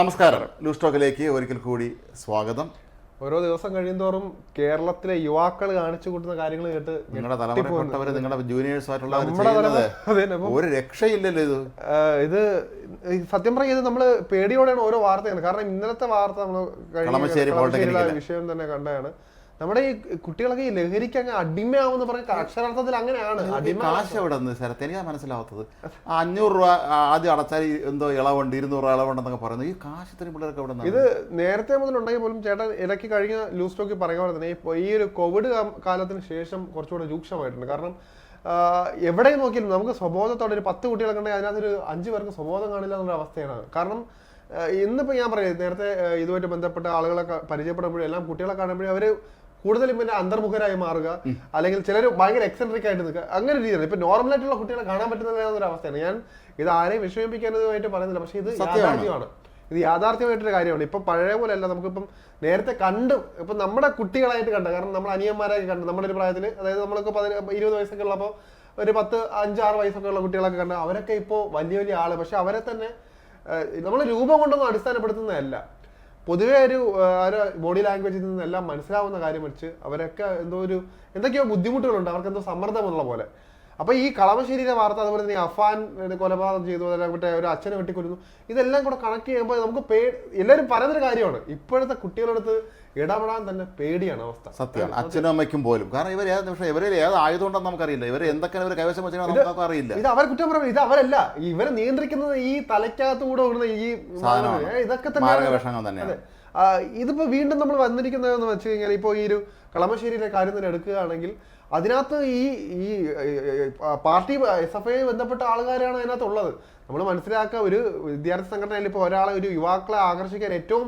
നമസ്കാരം. ലൂസ് ടോക്കിലേക്ക് ഒരിക്കൽ കൂടി സ്വാഗതം. ഓരോ ദിവസം കഴിയുന്നതോറും കേരളത്തിലെ യുവാക്കൾ കാണിച്ചു കൂട്ടുന്ന കാര്യങ്ങൾ കേട്ട് നിങ്ങളുടെ തലമുറപ്പെട്ടവര് നിങ്ങളുടെ തന്നെ. അപ്പം, ഒരു രക്ഷയില്ലല്ലോ ഇത്. ഇത് സത്യം പറഞ്ഞാൽ ഇത് നമ്മൾ പേടിയോടെയാണ് ഓരോ വാർത്തയാണ്. കാരണം ഇന്നലത്തെ വാർത്ത നമ്മൾ പോളിടെക്നിക്കിലെ. വിഷയം തന്നെ കണ്ടതാണ്. നമ്മുടെ ഈ കുട്ടികളൊക്കെ ഈ ലഹരിക്ക് അങ്ങ് അടിമയാവുന്ന പറഞ്ഞ അക്ഷരാർത്ഥത്തിൽ അങ്ങനെയാണ്. അടിമ കാശ് എവിടെ നിന്ന് സ്ഥലത്ത് എനിക്കാ മനസ്സിലാവാത്തത് അഞ്ഞൂറ് രൂപ ആദ്യം അടച്ചാൽ എന്തോ ഇളവുണ്ട് ഇരുന്നൂറ് രൂപ ഇളവുണ്ടെന്നൊക്കെ പറയുന്നത്. ഈ കാശ് ഇത്രയും പിള്ളേർക്ക് എവിടെ ഇത് നേരത്തെ മുതൽ ഉണ്ടെങ്കിൽ പോലും ചേട്ടൻ ഇടയ്ക്ക് കഴിഞ്ഞ ലൂസ് ടോക്കി പറയുക പോലെ തന്നെ ഈ- ഒരു കോവിഡ് കാലത്തിന് ശേഷം കുറച്ചുകൂടെ രൂക്ഷമായിട്ടുണ്ട്. കാരണം എവിടെ നോക്കിയാലും നമുക്ക് സ്വബോധത്തോടെ ഒരു പത്ത് കുട്ടികളൊക്കെ ഉണ്ടെങ്കിൽ അതിനകത്തൊരു അഞ്ച് പേർക്ക് സ്വബോധം കാണില്ല എന്നൊരു അവസ്ഥയാണ്. കാരണം ഇന്നിപ്പോൾ ഇന്നിപ്പോ ഞാൻ പറയാം നേരത്തെ ഇതുമായിട്ട് ബന്ധപ്പെട്ട ആളുകളെ പരിചയപ്പെടുമ്പോഴും എല്ലാം കുട്ടികളെ കാണുമ്പോഴും അവർ കൂടുതലും പിന്നെ അന്തർമുഖരായി മാറുക അല്ലെങ്കിൽ ചിലർ ഭയങ്കര എക്സെൻട്രിക് ആയിട്ട് നിൽക്കുക. അങ്ങനെ ഒരു രീതിയാണ്. ഇപ്പൊ നോർമൽ ആയിട്ടുള്ള കുട്ടികളെ കാണാൻ പറ്റുന്നില്ല ഒരു അവസ്ഥയാണ്. ഞാൻ ഇത് ആരെയും വിഷമിപ്പിക്കാനതുമായിട്ട് പറയുന്നില്ല. പക്ഷെ ഇത് സത്യമാണ്. യാഥാർത്ഥ്യമാണ്. ഇത് യാഥാർത്ഥ്യമായിട്ടൊരു കാര്യമാണ്. ഇപ്പൊ പഴയ പോലെ അല്ല നമുക്കിപ്പം നേരത്തെ കണ്ട് ഇപ്പൊ നമ്മുടെ കുട്ടികളായിട്ട് കണ്ട കാരണം നമ്മൾ അനിയന്മാരായി കണ്ട് നമ്മുടെ ഒരു പ്രായത്തിൽ അതായത് നമ്മളൊക്കെ പതിന ഇരുപത് വയസ്സൊക്കെ ഉള്ളപ്പോൾ ഒരു പത്ത് അഞ്ചാറ് വയസ്സൊക്കെ ഉള്ള കുട്ടികളൊക്കെ കണ്ട അവരൊക്കെ ഇപ്പോൾ വലിയ വലിയ ആൾ. പക്ഷെ അവരെ തന്നെ നമ്മൾ രൂപം കൊണ്ടൊന്നും അടിസ്ഥാനപ്പെടുത്തുന്നതല്ല. പൊതുവെ ഒരു ബോഡി ലാംഗ്വേജിൽ നിന്നെല്ലാം മനസ്സിലാവുന്ന കാര്യം വെച്ച് അവരൊക്കെ എന്തോ ഒരു എന്തൊക്കെയോ ബുദ്ധിമുട്ടുകളുണ്ട്. അവർക്ക് എന്തോ സമ്മർദ്ദമുള്ള പോലെ. അപ്പൊ ഈ കളമശ്ശേരിയിലെ വാർത്ത അതുപോലെ തന്നെ അഫാൻ കൊലപാതകം ചെയ്തു മറ്റേ ഒരു അച്ഛനെ വെട്ടിക്കൊല്ലുന്നു ഇതെല്ലാം കൂടെ കണക്ട് ചെയ്യുമ്പോൾ നമുക്ക് പേ എല്ലാവരും പറയുന്നൊരു കാര്യമാണ്. ഇപ്പോഴത്തെ കുട്ടികളടുത്ത് ഇടപെടാൻ തന്നെ പേടിയാണ് അവസ്ഥ. സത്യമാണ്. അച്ഛനും അമ്മയ്ക്കും പോലും. കാരണം ഇവർ ഏത് നിമിഷം ഇവരിൽ ഏത് ആയതുകൊണ്ടെന്ന് നമുക്കറിയില്ല. ഇവർ എന്തൊക്കെയാണ് ഇവർ കൈവശം വെച്ചാൽ നമുക്ക് അറിയില്ല. ഇത് അവർ കുറ്റം പറയുന്നത് ഇത് അവരല്ല. ഇവരെ നിയന്ത്രിക്കുന്നത് ഈ തലയ്ക്കകത്ത് കൂടെ ഓടുന്ന ഈ. ഇതൊക്കെ തന്നെ ഇതിപ്പോ വീണ്ടും നമ്മൾ വന്നിരിക്കുന്നതെന്ന് വെച്ച് കഴിഞ്ഞാൽ ഇപ്പോൾ ഈ ഒരു കളമശ്ശേരിയിലെ കാര്യം തന്നെ എടുക്കുകയാണെങ്കിൽ അതിനകത്ത് ഈ ഈ പാർട്ടി എസ് എഫ് ഐ ബന്ധപ്പെട്ട ആൾക്കാരാണ് അതിനകത്ത് ഉള്ളത് നമ്മൾ മനസ്സിലാക്കുക ഒരു വിദ്യാർത്ഥി സംഘടനയിൽ ഇപ്പോൾ ഒരാളെ ഒരു യുവാക്കളെ ആകർഷിക്കാൻ ഏറ്റവും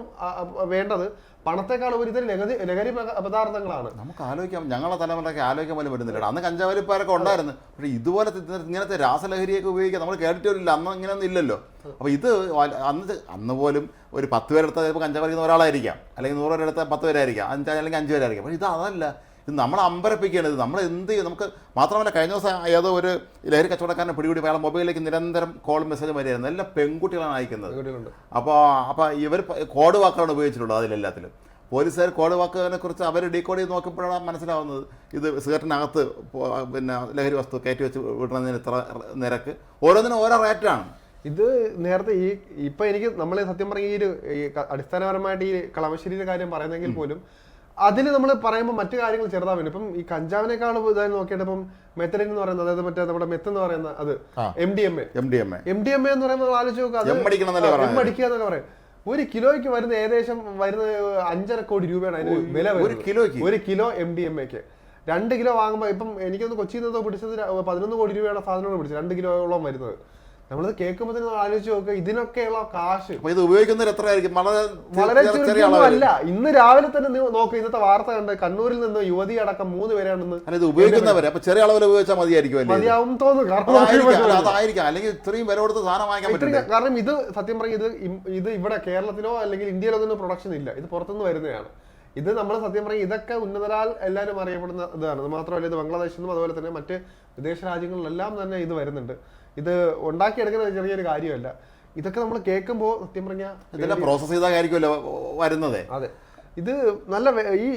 വേണ്ടത് പണത്തെക്കാൾ ഒരുതരം ലഹരി ലഹരി പദാർത്ഥങ്ങളാണ്. നമുക്ക് ആലോചിക്കാം. ഞങ്ങളെ തലമുറയ്ക്ക് ആലോചിക്കാൻ പോലും വരുന്നില്ല അന്ന് കഞ്ചാവലിപ്പാരൊക്കെ ഉണ്ടായിരുന്നു. പക്ഷേ ഇതുപോലെ ഇങ്ങനത്തെ രാസലഹരിയൊക്കെ ഉപയോഗിക്കാൻ നമ്മൾ കേട്ടിട്ടില്ല അന്ന് ഇങ്ങനെയൊന്നും ഇല്ലല്ലോ. അപ്പോൾ ഇത് അന്ന് അന്ന് പോലും ഒരു പത്ത് പേരെടുത്ത് ചിലപ്പോൾ കഞ്ചാവലിക്കുന്ന ഒരാളായിരിക്കാം. അല്ലെങ്കിൽ നൂറ് പേരെടുത്ത് പത്ത് പേരായിരിക്കാം. അഞ്ച് അല്ലെങ്കിൽ അഞ്ച് പേരായിരിക്കാം. പക്ഷേ ഇത് അതല്ല. ഇത് നമ്മൾ അമ്പരപ്പിക്കുകയാണ്. ഇത് നമ്മൾ എന്ത് ചെയ്യും? നമുക്ക് മാത്രമല്ല കഴിഞ്ഞ ദിവസം ഏതോ ഒരു ലഹരി കച്ചവടക്കാരനെ പിടികൂടി അയാളെ മൊബൈലിലേക്ക് നിരന്തരം കോൾ മെസ്സേജ് വരികയായിരുന്നു. എല്ലാം പെൺകുട്ടികളാണ് അയക്കുന്നത്. അപ്പോൾ അപ്പോൾ ഇവർ കോഡ് വാക്കുകളാണ് ഉപയോഗിച്ചിട്ടുള്ളത് അതിലെല്ലാത്തിലും. പോലീസുകാർ കോഡ് വാക്കുകളെ കുറിച്ച് അവർ ഡീകോഡ് ചെയ്ത് നോക്കുമ്പോഴാണ് മനസ്സിലാവുന്നത്. ഇത് സിഗരറ്റിനകത്ത് പിന്നെ ലഹരി വസ്തു കയറ്റി വെച്ച് വിടുന്നതിന് ഇത്ര നിരക്ക്. ഓരോന്നിനും ഓരോ റേറ്റാണ്. ഇത് നേരത്തെ ഈ ഇപ്പൊ എനിക്ക് നമ്മൾ സത്യം പറഞ്ഞ ഈ ഒരു അടിസ്ഥാനപരമായിട്ട് ഈ കളമശ്ശേരിയുടെ കാര്യം പറയുന്നെങ്കിൽ പോലും അതിൽ നമ്മൾ പറയുമ്പോൾ മറ്റു കാര്യങ്ങൾ ചെറുതാവുന്നു ഇപ്പം ഈ കഞ്ചാവിനേക്കാൾ ഇതായി നോക്കിയിട്ട് ഇപ്പം മെത്തഡിൻ എന്ന് പറയുന്നത് അതായത് മറ്റേ നമ്മുടെ മെത്ത് എന്ന് പറയുന്ന അത്. M D M A M D M A M D M A എന്ന് പറയുമ്പോൾ നമ്മൾ ആലോചിച്ച് നോക്കുക എം ആ, അടിക്കുക എന്നൊക്കെ പറയും ഒരു കിലോയ്ക്ക് വരുന്ന ഏകദേശം വരുന്ന അഞ്ചര കോടി രൂപയാണ് അതിന് വില ഒരു കിലോയ്ക്ക്? ഒരു കിലോ എം ഡി എം എക്ക് രണ്ട് കിലോ വാങ്ങുമ്പോൾ ഇപ്പം എനിക്കൊന്ന് കൊച്ചിയിൽ നിന്ന് പിടിച്ചത് പതിനൊന്ന് കോടി രൂപയാണ് സാധനമാണ് പിടിച്ചത്. രണ്ട് കിലോയോളം വരുന്നത്. നമ്മളിത് കേൾക്കുമ്പോൾ തന്നെ ആലോചിച്ച് നോക്കുക ഇതിനൊക്കെയുള്ള കാശ്. ഇത് ഉപയോഗിക്കുന്നവർ വളരെ അല്ല. ഇന്ന് രാവിലെ തന്നെ നോക്കുക നോക്ക് ഇന്നത്തെ വാർത്ത കണ്ട് കണ്ണൂരിൽ നിന്ന് യുവതി അടക്കം മൂന്ന് പേരാണെന്ന് ഇത് ഉപയോഗിക്കുന്നവരെ. അപ്പൊ ചെറിയ അളവിൽ ഉപയോഗിച്ചാൽ മതിയായിരിക്കും മതിയാവും തോന്നുന്നു. കാരണം അതായിരിക്കാം. അല്ലെങ്കിൽ ഇത്രയും വില കൊടുത്ത് സാധനം വാങ്ങിക്കാൻ പറ്റില്ല കാരണം ഇത് സത്യം പറഞ്ഞ ഇത് ഇത് ഇവിടെ കേരളത്തിലോ അല്ലെങ്കിൽ ഇന്ത്യയിലോ ഒന്നും പ്രൊഡക്ഷൻ ഇല്ല. ഇത് പുറത്തുനിന്ന് വരുന്നതാണ്. ഇത് നമ്മൾ സത്യം പറയും ഇതൊക്കെ ഉന്നതരാൽ എല്ലാവരും അറിയപ്പെടുന്ന ഇതാണ്. മാത്രമല്ല ഇത് ബംഗ്ലാദേശിൽ നിന്നും അതുപോലെ തന്നെ മറ്റ് വിദേശ രാജ്യങ്ങളിലെല്ലാം തന്നെ ഇത് വരുന്നുണ്ട്. ഇത് ഉണ്ടാക്കിയെടുക്കുന്ന ചെറിയൊരു കാര്യമല്ല. ഇതൊക്കെ നമ്മൾ കേൾക്കുമ്പോൾ സത്യം പറഞ്ഞാൽ ഇതെല്ലാം പ്രോസസ് ചെയ്തായിരിക്കുമല്ലോ വരുന്നത്? അതെ. ഇത് നല്ല ഈ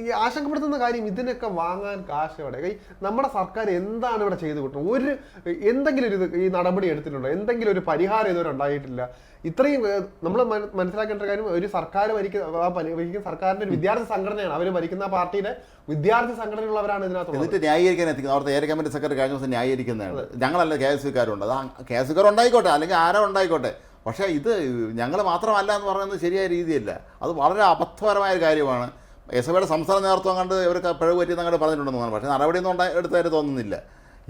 ഈ ആശങ്കപ്പെടുത്തുന്ന കാര്യം ഇതിനൊക്കെ വാങ്ങാൻ കാശ് എവിടെ? ഈ നമ്മുടെ സർക്കാർ എന്താണ് ഇവിടെ ചെയ്തു കിട്ടുന്നത് ഒരു എന്തെങ്കിലും ഒരു ഈ നടപടി എടുത്തിട്ടുണ്ടോ? എന്തെങ്കിലും ഒരു പരിഹാരം ഇതുവരെ ഉണ്ടായിട്ടില്ല? ഇത്രയും നമ്മൾ മനസ്സിലാക്കേണ്ട കാര്യം ഒരു സർക്കാർ ഭരിക്കുന്ന ഭരിക്കുന്ന സർക്കാരിന്റെ ഒരു വിദ്യാർത്ഥി സംഘടനയാണ്. അവർ ഭരിക്കുന്ന പാർട്ടിയുടെ വിദ്യാർത്ഥി സംഘടനയുള്ളവരാണ് ഇതിനകത്ത് എന്നിട്ട് ന്യായീകരിക്കാൻ എത്തിക്കുന്നത് അവിടുത്തെ ഏരിയ കമ്മിറ്റി സെക്രട്ടറി കഴിഞ്ഞ ദിവസം ന്യായീകരിക്കുന്നതാണ്. ഞങ്ങളല്ല കെ എസ് കാരുണ്ട് അത് കെ എസ് കാർ ഉണ്ടായിക്കോട്ടെ അല്ലെങ്കിൽ ആരോ ഉണ്ടായിക്കോട്ടെ. പക്ഷേ ഇത് ഞങ്ങൾ മാത്രമല്ല എന്ന് പറയുന്നത് ശരിയായ രീതിയല്ല. അത് വളരെ അബദ്ധപരമായ ഒരു കാര്യമാണ്. എസ് എഫയുടെ സംസ്ഥാന നേതൃത്വം കണ്ട് ഇവർക്ക് പിഴവ് പറ്റിയെന്ന് അങ്ങോട്ട് പറഞ്ഞിട്ടുണ്ടെന്ന് തോന്നുന്നു. പക്ഷേ നടപടിയൊന്നും ഉണ്ടായി എടുത്തായിട്ട് തോന്നുന്നില്ല.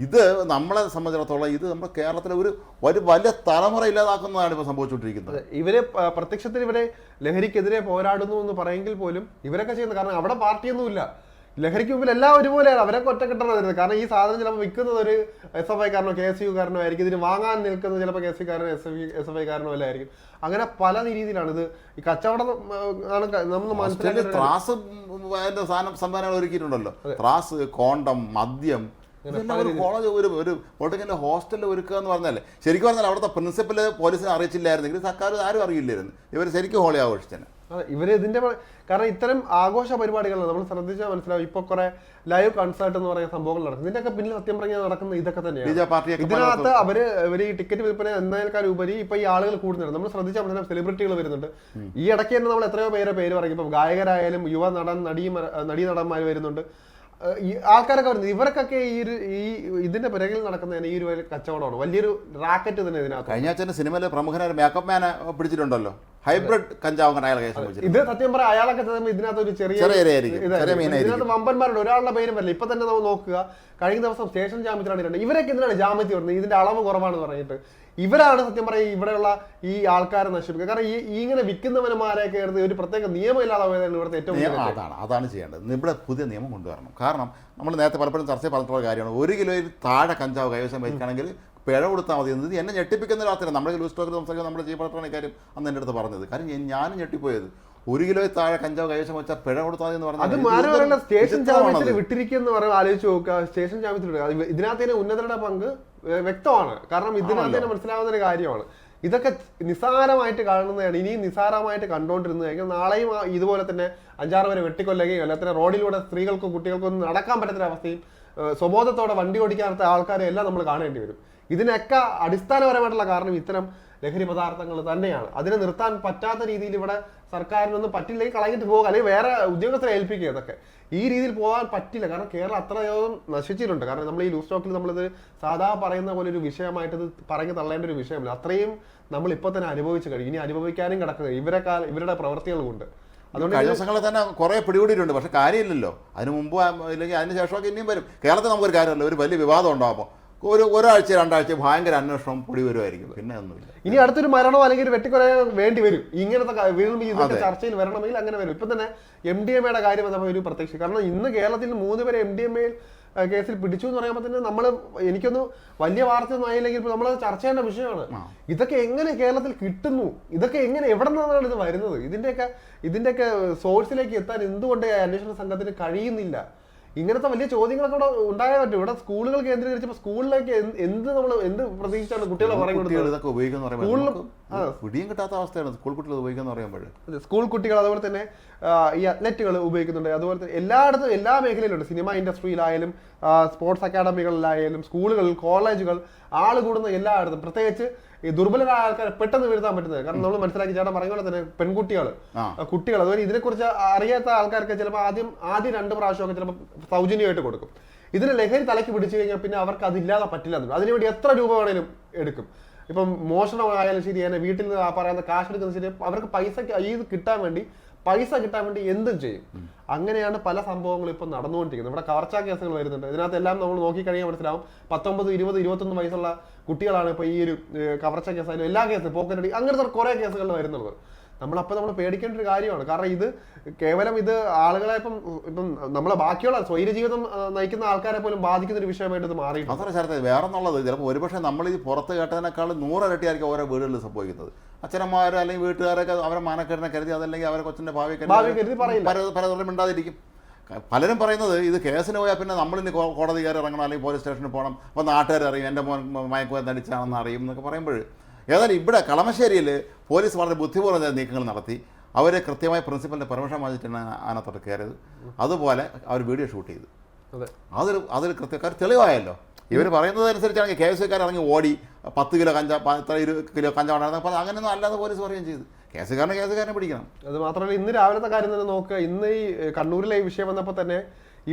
ഇത് നമ്മളെ സംബന്ധിച്ചിടത്തോളം ഇത് നമ്മുടെ കേരളത്തിലെ ഒരു ഒരു വലിയ തലമുറ ഇല്ലാതാക്കുന്നതാണ് ഇപ്പോൾ സംഭവിച്ചുകൊണ്ടിരിക്കുന്നത്. ഇവരെ പ്രത്യക്ഷത്തിൽ ഇവരെ ലഹരിക്കെതിരെ പോരാടുന്നു എന്ന് പറയെങ്കിൽ പോലും ഇവരൊക്കെ ചെയ്യുന്നത് കാരണം അവിടെ പാർട്ടിയൊന്നുമില്ല. ലഹരിക്ക് മുമ്പിൽ എല്ലാം ഒരുപോലെയാണ് അവരൊക്കെ ഒറ്റക്കെട്ടാണ് വരുന്നത്. കാരണം ഈ സാധനം ചിലപ്പോൾ വിൽക്കുന്നത് ഒരു എസ് എഫ് ഐക്കാരനോ കെ എസ് യു കാരനോ ആയിരിക്കും. ഇതിന് വാങ്ങാൻ നിൽക്കുന്നത് ചിലപ്പോൾ കെ എസ് യു കാരനോ എസ് എഫ് എസ് എഫ് ഐക്കാരനോ അല്ല ആയിരിക്കും. അങ്ങനെ പല രീതിയിലാണ് ഇത്. ഈ കച്ചവടം ആണ് നമ്മൾ മനസ്സിലാക്കി ത്രാസ് സാധനം സംവിധാനങ്ങൾ ഒരുക്കിയിട്ടുണ്ടല്ലോ. ത്രാസ് കോണ്ടം മദ്യം കോളേജ് ഒരു ഒരു പൊളിറ്റിക്കൽ ഹോസ്റ്റലിൽ ഒരുക്കുക എന്ന് പറഞ്ഞാലേ ശരിക്കും പറഞ്ഞാൽ അവിടുത്തെ പ്രിൻസിപ്പൽ പോലീസിനെ അറിയിച്ചില്ലായിരുന്നെങ്കിൽ സർക്കാർ ആരും അറിയില്ലായിരുന്നു. ഇവർ ശരിക്കും ഹോളി ആഘോഷിച്ചേനെ അതെ ഇവർ ഇതിന്റെ കാരണം ഇത്തരം ആഘോഷ പരിപാടികൾ നമ്മൾ ശ്രദ്ധിച്ചാൽ മനസ്സിലാവും. ഇപ്പൊ കുറെ ലൈവ് കൺസേർട്ട് എന്ന് പറയുന്ന സംഭവങ്ങൾ നടക്കും. ഇതിന്റെയൊക്കെ പിന്നിൽ സത്യം പറഞ്ഞാൽ നടക്കുന്ന ഇതൊക്കെ തന്നെയാണ് ഇതിനകത്ത് അവർ ഇവർ ഈ ടിക്കറ്റ് വിൽപ്പന എന്നതിനേക്കാൾ ഉപരി ഇപ്പൊ ഈ ആളുകൾ കൂടുന്നുണ്ട് നമ്മൾ ശ്രദ്ധിച്ചാൽ മനസ്സിലാവും സെലിബ്രിറ്റികൾ വരുന്നുണ്ട്. ഈ ഇടയ്ക്ക് തന്നെ നമ്മൾ എത്രയോ പേരെ പേര് പറയും. ഇപ്പൊ ഗായകരായാലും യുവ നടൻ നടി നടീ നടന്മാർ വരുന്നുണ്ട്. ആൾക്കാരൊക്കെ വരുന്നത് ഇവർക്കൊക്കെ ഈ ഒരു ഈ ഇതിന്റെ പിറകിൽ നടക്കുന്ന ഈ ഒരു വലിയ കച്ചവടമാണ്. വലിയൊരു റാക്കറ്റ് തന്നെ ഇതിനകത്ത്. കഴിഞ്ഞ ആഴ്ച സിനിമയിലെ പ്രമുഖനായ മേക്കപ്പ് മാനെ പിടിച്ചിട്ടുണ്ടല്ലോ. ഹൈബ്രിഡ് കഞ്ചാവ് അയാളെ അയാൾ ഇത് സത്യം പറയാം അയാളൊക്കെ ഇതിനകത്ത് ഒരു ചെറിയ ഇതിനകത്ത് വമ്പന്മാരുണ്ട് ഒരാളുടെ പേരും വരില്ല. ഇപ്പൊ തന്നെ നമ്മൾ നോക്കുക. കഴിഞ്ഞ ദിവസം സ്റ്റേഷൻ ജാമ്യത്തിലാണ്. ഇവരൊക്കെ ഇതിനാണ് ജാമ്യത്തിൽ വരുന്നത്? ഇതിന്റെ അളവ് കുറവാണെന്ന് പറഞ്ഞിട്ട്. ഇവരാണ് സത്യം പറയുക ഇവിടെയുള്ള ഈ ആൾക്കാരെ നശിപ്പിക്കുക. കാരണം ഈ ഇങ്ങനെ വിൽക്കുന്നവന്മാരെയൊക്കെ എടുത്ത് ഒരു പ്രത്യേക നിയമം ഇല്ലാതെ പോയതാണ് ഇവിടുത്തെ ഏറ്റവും അതാണ് അതാണ് ചെയ്യേണ്ടത്. ഇവിടെ പുതിയ നിയമം കൊണ്ടുവരണം. കാരണം നമ്മൾ നേരത്തെ പലപ്പോഴും ചർച്ച പറഞ്ഞിട്ടുള്ള കാര്യമാണ്. ഒരു കിലോയിൽ താഴെ കഞ്ചാവ് കൈവശം വയ്ക്കുകയാണെങ്കിൽ പിഴ കൊടുത്താൽ മതി എന്നത് എന്നെ ഞെട്ടിപ്പിക്കുന്ന രാത്രി നമ്മുടെ ലൂസ് ടോക്കിൽ സംസാരിക്കുക നമ്മുടെ ഈ കാര്യം അന്ന് എന്റെ അടുത്ത് പറഞ്ഞത്. കാരണം ഞാനും ഞെട്ടിപ്പോയത്. ഒരു കിലോ താഴെ കഞ്ചാവ് കൈവശം വെച്ചാൽ പിഴ കൊടുത്താൽ മതി എന്ന് പറഞ്ഞാൽ സ്റ്റേഷൻ ജാമ്യത്തിൽ വിട്ടിരിക്കുന്നു ആലോചിച്ച് നോക്കുക. സ്റ്റേഷൻ ജാമ്യത്തിൽ ഇതിനകത്ത് ഉന്നതരുടെ പങ്ക് വ്യക്തമാണ്. കാരണം ഇതിനകത്ത് തന്നെ മനസ്സിലാവുന്ന ഒരു കാര്യമാണ്. ഇതൊക്കെ നിസ്സാരമായിട്ട് കാണുന്നതാണ് ഇനിയും നിസ്സാരമായിട്ട് കണ്ടുകൊണ്ടിരുന്നു കഴിഞ്ഞാൽ നാളെയും ഇതുപോലെ തന്നെ അഞ്ചാറ് പേരെ വെട്ടിക്കൊല്ലുകയും അല്ലെങ്കിൽ റോഡിലൂടെ സ്ത്രീകൾക്കും കുട്ടികൾക്കും ഒന്നും നടക്കാൻ പറ്റുന്ന അവസ്ഥയും സ്വബോധത്തോടെ വണ്ടി ഓടിക്കാത്ത ആൾക്കാരെ എല്ലാം നമ്മൾ കാണേണ്ടി വരും. ഇതിനൊക്കെ അടിസ്ഥാനപരമായിട്ടുള്ള കാരണം ഇത്തരം ലഹരി പദാർത്ഥങ്ങൾ തന്നെയാണ്. അതിനെ നിർത്താൻ പറ്റാത്ത രീതിയിൽ ഇവിടെ സർക്കാരിനൊന്നും പറ്റില്ലെങ്കിൽ കളഞ്ഞിട്ട് പോകുക അല്ലെങ്കിൽ വേറെ ഉദ്യോഗസ്ഥരെ ഏൽപ്പിക്കുക ഇതൊക്കെ. ഈ രീതിയിൽ പോകാൻ പറ്റില്ല. കാരണം കേരളം അത്രയോളം നശിച്ചിട്ടുണ്ട്. കാരണം നമ്മൾ ഈ ലൂസ് സ്റ്റോക്കിൽ നമ്മളിത് സാധാ പറയുന്ന പോലെ ഒരു വിഷയമായിട്ട് ഇത് പറഞ്ഞു തള്ളേണ്ട ഒരു വിഷയമല്ല. അത്രയും നമ്മൾ ഇപ്പോൾ തന്നെ അനുഭവിച്ചു കഴിഞ്ഞു. ഇനി അനുഭവിക്കാനും കിടക്കുക ഇവരെ കാല- ഇവരുടെ പ്രവർത്തികൾ കൊണ്ട് അതുകൊണ്ട് കഴിഞ്ഞ ദിവസങ്ങളിൽ തന്നെ കുറേ പിടികൂടിയിട്ടുണ്ട്. പക്ഷെ കാര്യമില്ലല്ലോ. അതിന് മുമ്പ് അല്ലെങ്കിൽ ഇല്ലെങ്കിൽ അതിന് ശേഷമൊക്കെ ഇനിയും വരും. കേരളത്തിൽ നമുക്കൊരു കാര്യമല്ല. ഒരു വലിയ വിവാദം ഉണ്ടാകുമ്പോൾ. ഒരു ഒരാഴ്ച രണ്ടാഴ്ച ഭയങ്കര അന്വേഷണം പൊടി വരുമായിരിക്കും. പിന്നെ ഒന്നുമില്ല. ഇനി അടുത്തൊരു മരണമോ അല്ലെങ്കിൽ വെട്ടിക്കൊല വേണ്ടി വരും. ഇങ്ങനത്തെ വീണ്ടും ഇതിന്റെ ചർച്ചയിൽ വരണമെങ്കിൽ അങ്ങനെ വരും. ഇപ്പൊ തന്നെ എം ഡി എം എയുടെ കാര്യം വന്നപ്പോൾ ഒരു പ്രത്യക്ഷ കാരണം ഇന്ന് കേരളത്തിൽ മൂന്ന് പേരെ എം ഡി എം എയിൽ കേസിൽ പിടിച്ചു എന്ന് പറയുമ്പോൾ തന്നെ നമ്മൾ എനിക്കൊന്ന് വലിയ വാർത്ത ഒന്നും ആയില്ലെങ്കിൽ നമ്മൾ ചർച്ച ചെയ്യേണ്ട വിഷയമാണ്. ഇതൊക്കെ എങ്ങനെ കേരളത്തിൽ കിട്ടുന്നു? ഇതൊക്കെ എങ്ങനെ എവിടെ നിന്നാണ് ഇത് വരുന്നത്? ഇതിന്റെയൊക്കെ ഇതിന്റെയൊക്കെ സോഴ്സിലേക്ക് എത്താൻ എന്തുകൊണ്ട് അന്വേഷണ സംഘത്തിന് കഴിയുന്നില്ല? ഇങ്ങനത്തെ വലിയ ചോദ്യങ്ങളൊക്കെ ഇവിടെ ഉണ്ടായാൽ പറ്റും. ഇവിടെ സ്കൂളുകൾ കേന്ദ്രീകരിച്ചപ്പോൾ സ്കൂളിലേക്ക് എന്ത് നമ്മൾ എന്ത് പ്രതീക്ഷിച്ചാണ് കുട്ടികളെ പറഞ്ഞു കുട്ടികൾ കൊടുത്തത് ഇതൊക്കെ ഉപയോഗിക്കുന്ന പിടിയും കിട്ടാത്ത അവസ്ഥയാണ് സ്കൂൾ കുട്ടികൾ ഉപയോഗിക്കുന്ന പറയുമ്പോൾ. സ്കൂൾ കുട്ടികൾ അതുപോലെ തന്നെ ഈ അത്ലറ്റുകൾ ഉപയോഗിക്കുന്നുണ്ട്. അതുപോലെ തന്നെ എല്ലായിടത്തും എല്ലാ മേഖലയിലുണ്ട്. സിനിമ ഇൻഡസ്ട്രിയിലായാലും സ്പോർട്സ് അക്കാഡമികളിലായാലും സ്കൂളുകളിൽ കോളേജുകൾ ആൾ കൂടുന്ന എല്ലായിടത്തും. പ്രത്യേകിച്ച് ഈ ദുർബലരായ ആൾക്കാരെ പെട്ടെന്ന് വീഴ്ത്താൻ പറ്റുന്നത്. കാരണം നമ്മൾ മനസ്സിലാക്കി ചേട്ടൻ പറഞ്ഞ പോലെ തന്നെ പെൺകുട്ടികൾ കുട്ടികൾ അതുപോലെ ഇതിനെക്കുറിച്ച് അറിയാത്ത ആൾക്കാർക്ക് ചിലപ്പോൾ ആദ്യം ആദ്യം രണ്ട് പ്രാവശ്യമൊക്കെ ചിലപ്പോൾ സൗജന്യമായിട്ട് കൊടുക്കും. ഇതിന് ലഹരി തലയ്ക്ക് പിടിച്ചു കഴിഞ്ഞാൽ പിന്നെ അവർക്ക് അതില്ലാതെ പറ്റില്ല. അതിനുവേണ്ടി എത്ര രൂപ വേണേലും എടുക്കും. ഇപ്പം മോഷണമായാലും ശരി തന്നെ വീട്ടിൽ നിന്ന് പറയുന്ന കാശ് എടുക്കുന്ന ശരി അവർക്ക് പൈസ ഇത് കിട്ടാൻ വേണ്ടി പൈസ കിട്ടാൻ വേണ്ടി എന്തും ചെയ്യും. അങ്ങനെയാണ് പല സംഭവങ്ങളും ഇപ്പം നടന്നുകൊണ്ടിരിക്കുന്നത്. ഇവിടെ കവർച്ചാ കേസുകൾ വരുന്നുണ്ട്. ഇതിനകത്ത് എല്ലാം നമ്മൾ നോക്കിക്കഴിഞ്ഞാൽ മനസ്സിലാവും. പത്തൊമ്പത് ഇരുപത് ഇരുപത്തൊന്ന് വയസ്സുള്ള കുട്ടികളാണ് ഇപ്പോൾ ഈ ഒരു കവർച്ച കേസായാലും എല്ലാ കേസും പോക്കറ്റടി അങ്ങനത്തെ കുറേ കേസുകൾ വരുന്നുള്ളത്. നമ്മളപ്പോൾ നമ്മൾ പേടിക്കേണ്ട ഒരു കാര്യമാണ്. കാരണം ഇത് കേവലം ഇത് ആളുകളെ ഇപ്പം ഇപ്പം നമ്മളെ ബാക്കിയുള്ള സ്വൈര ജീവിതം നയിക്കുന്ന ആൾക്കാരെ പോലും ബാധിക്കുന്ന ഒരു വിഷയമായിട്ട് ഇത് മാറി അത്ര ശരത്തെ വേറെ എന്നുള്ളത് ചിലപ്പോൾ ഒരുപക്ഷെ നമ്മൾ ഈ പുറത്ത് കേട്ടതിനേക്കാൾ നൂറിരട്ടിയായിരിക്കും ഓരോ വീടുകളിൽ സംഭവിക്കുന്നത്. അച്ഛനമ്മമാരോ അല്ലെങ്കിൽ വീട്ടുകാരൊക്കെ അവരെ മാനക്കേടിനെ കരുതി അതല്ലെങ്കിൽ അവരെ കൊച്ചിന്റെ ഭാവി കരുതി പലതരം മിണ്ടാതിരിക്കും. ക- പലരും പറയുന്നത് ഇത് കേസിന് പോയാൽ പിന്നെ നമ്മൾ ഇനി കോടതി കയറി ഇറങ്ങണം അല്ലെങ്കിൽ പോലീസ് സ്റ്റേഷനിൽ പോകണം അപ്പോൾ നാട്ടുകാർ അറിയും എന്റെ മോൻ മയക്കുമരുന്ന് അടിച്ചാണെന്ന് അറിയും എന്നൊക്കെ പറയുമ്പോൾ ഏതായാലും ഇവിടെ കളമശ്ശേരിയിൽ പോലീസ് വളരെ ബുദ്ധിപൂർവം നീക്കങ്ങൾ നടത്തി. അവർ കൃത്യമായി പ്രിൻസിപ്പലിന്റെ പെർമിഷൻ വാങ്ങിച്ചിട്ടാണ് അതിനകത്തോട്ട് കയറിയത്. അതുപോലെ അവർ വീഡിയോ ഷൂട്ട് ചെയ്തു. അതൊരു അതൊരു കൃത്യക്കാർ തെളിവായല്ലോ. ഇവർ പറയുന്നത് അനുസരിച്ചാണെങ്കിൽ കെ എസ് സിക്കാർ ഇറങ്ങി ഓടി. പത്ത് കിലോ കഞ്ചാ പത്ത് ഇരുപത് കിലോ കഞ്ചാണ് ഉണ്ടായിരുന്നു അപ്പോൾ അങ്ങനെയൊന്നും അല്ലാതെ പോലീസ് പറയുകയും ചെയ്തു. കേസുകാരനെ കേസുകാരനെ പിടിക്കണം. അത് മാത്രമല്ല ഇന്ന് രാവിലത്തെ കാര്യം തന്നെ നോക്കുക. ഇന്ന് ഈ കണ്ണൂരിലെ ഈ വിഷയം വന്നപ്പോൾ തന്നെ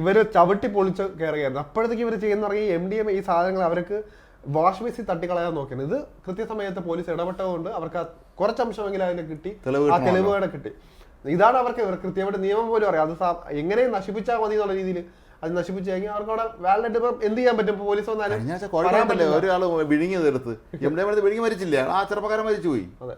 ഇവർ ചവിട്ടി പൊളിച്ച് കയറുകയായിരുന്നു അപ്പോഴത്തേക്ക് ഇവർ ചെയ്യുന്ന പറഞ്ഞാൽ എം ഡി എം ഈ സാധനങ്ങൾ അവർക്ക് വാഷ് ബേസിൽ തട്ടിക്കളയാൻ നോക്കിയത് ഇത് കൃത്യസമയത്ത് പോലീസ് ഇടപെട്ടതുകൊണ്ട് അവർക്ക് കുറച്ചംശമെങ്കിലും അതിനെ കിട്ടി. ആ തെളിവുകളെ കിട്ടി ഇതാണ് അവർക്ക് കൃത്യമായിട്ട് നിയമം പോലും അറിയാം. അത് എങ്ങനെയും നശിപ്പിച്ചാൽ മതി എന്നുള്ള രീതിയിൽ അത് നശിപ്പിച്ചു കഴിഞ്ഞാൽ അവർക്ക് അവിടെ വാലിഡ് ഇപ്പം എന്ത് ചെയ്യാൻ പറ്റും? പോലീസ് വന്നാലും കോഴിക്കോട്ടല്ലേ ഒരാൾ വിഴുങ്ങി തീർത്ത് എവിടെ വിഴുങ്ങി മരിച്ചില്ല? ആ ചെറുപ്പക്കാരൻ മരിച്ചുപോയി. അതെ.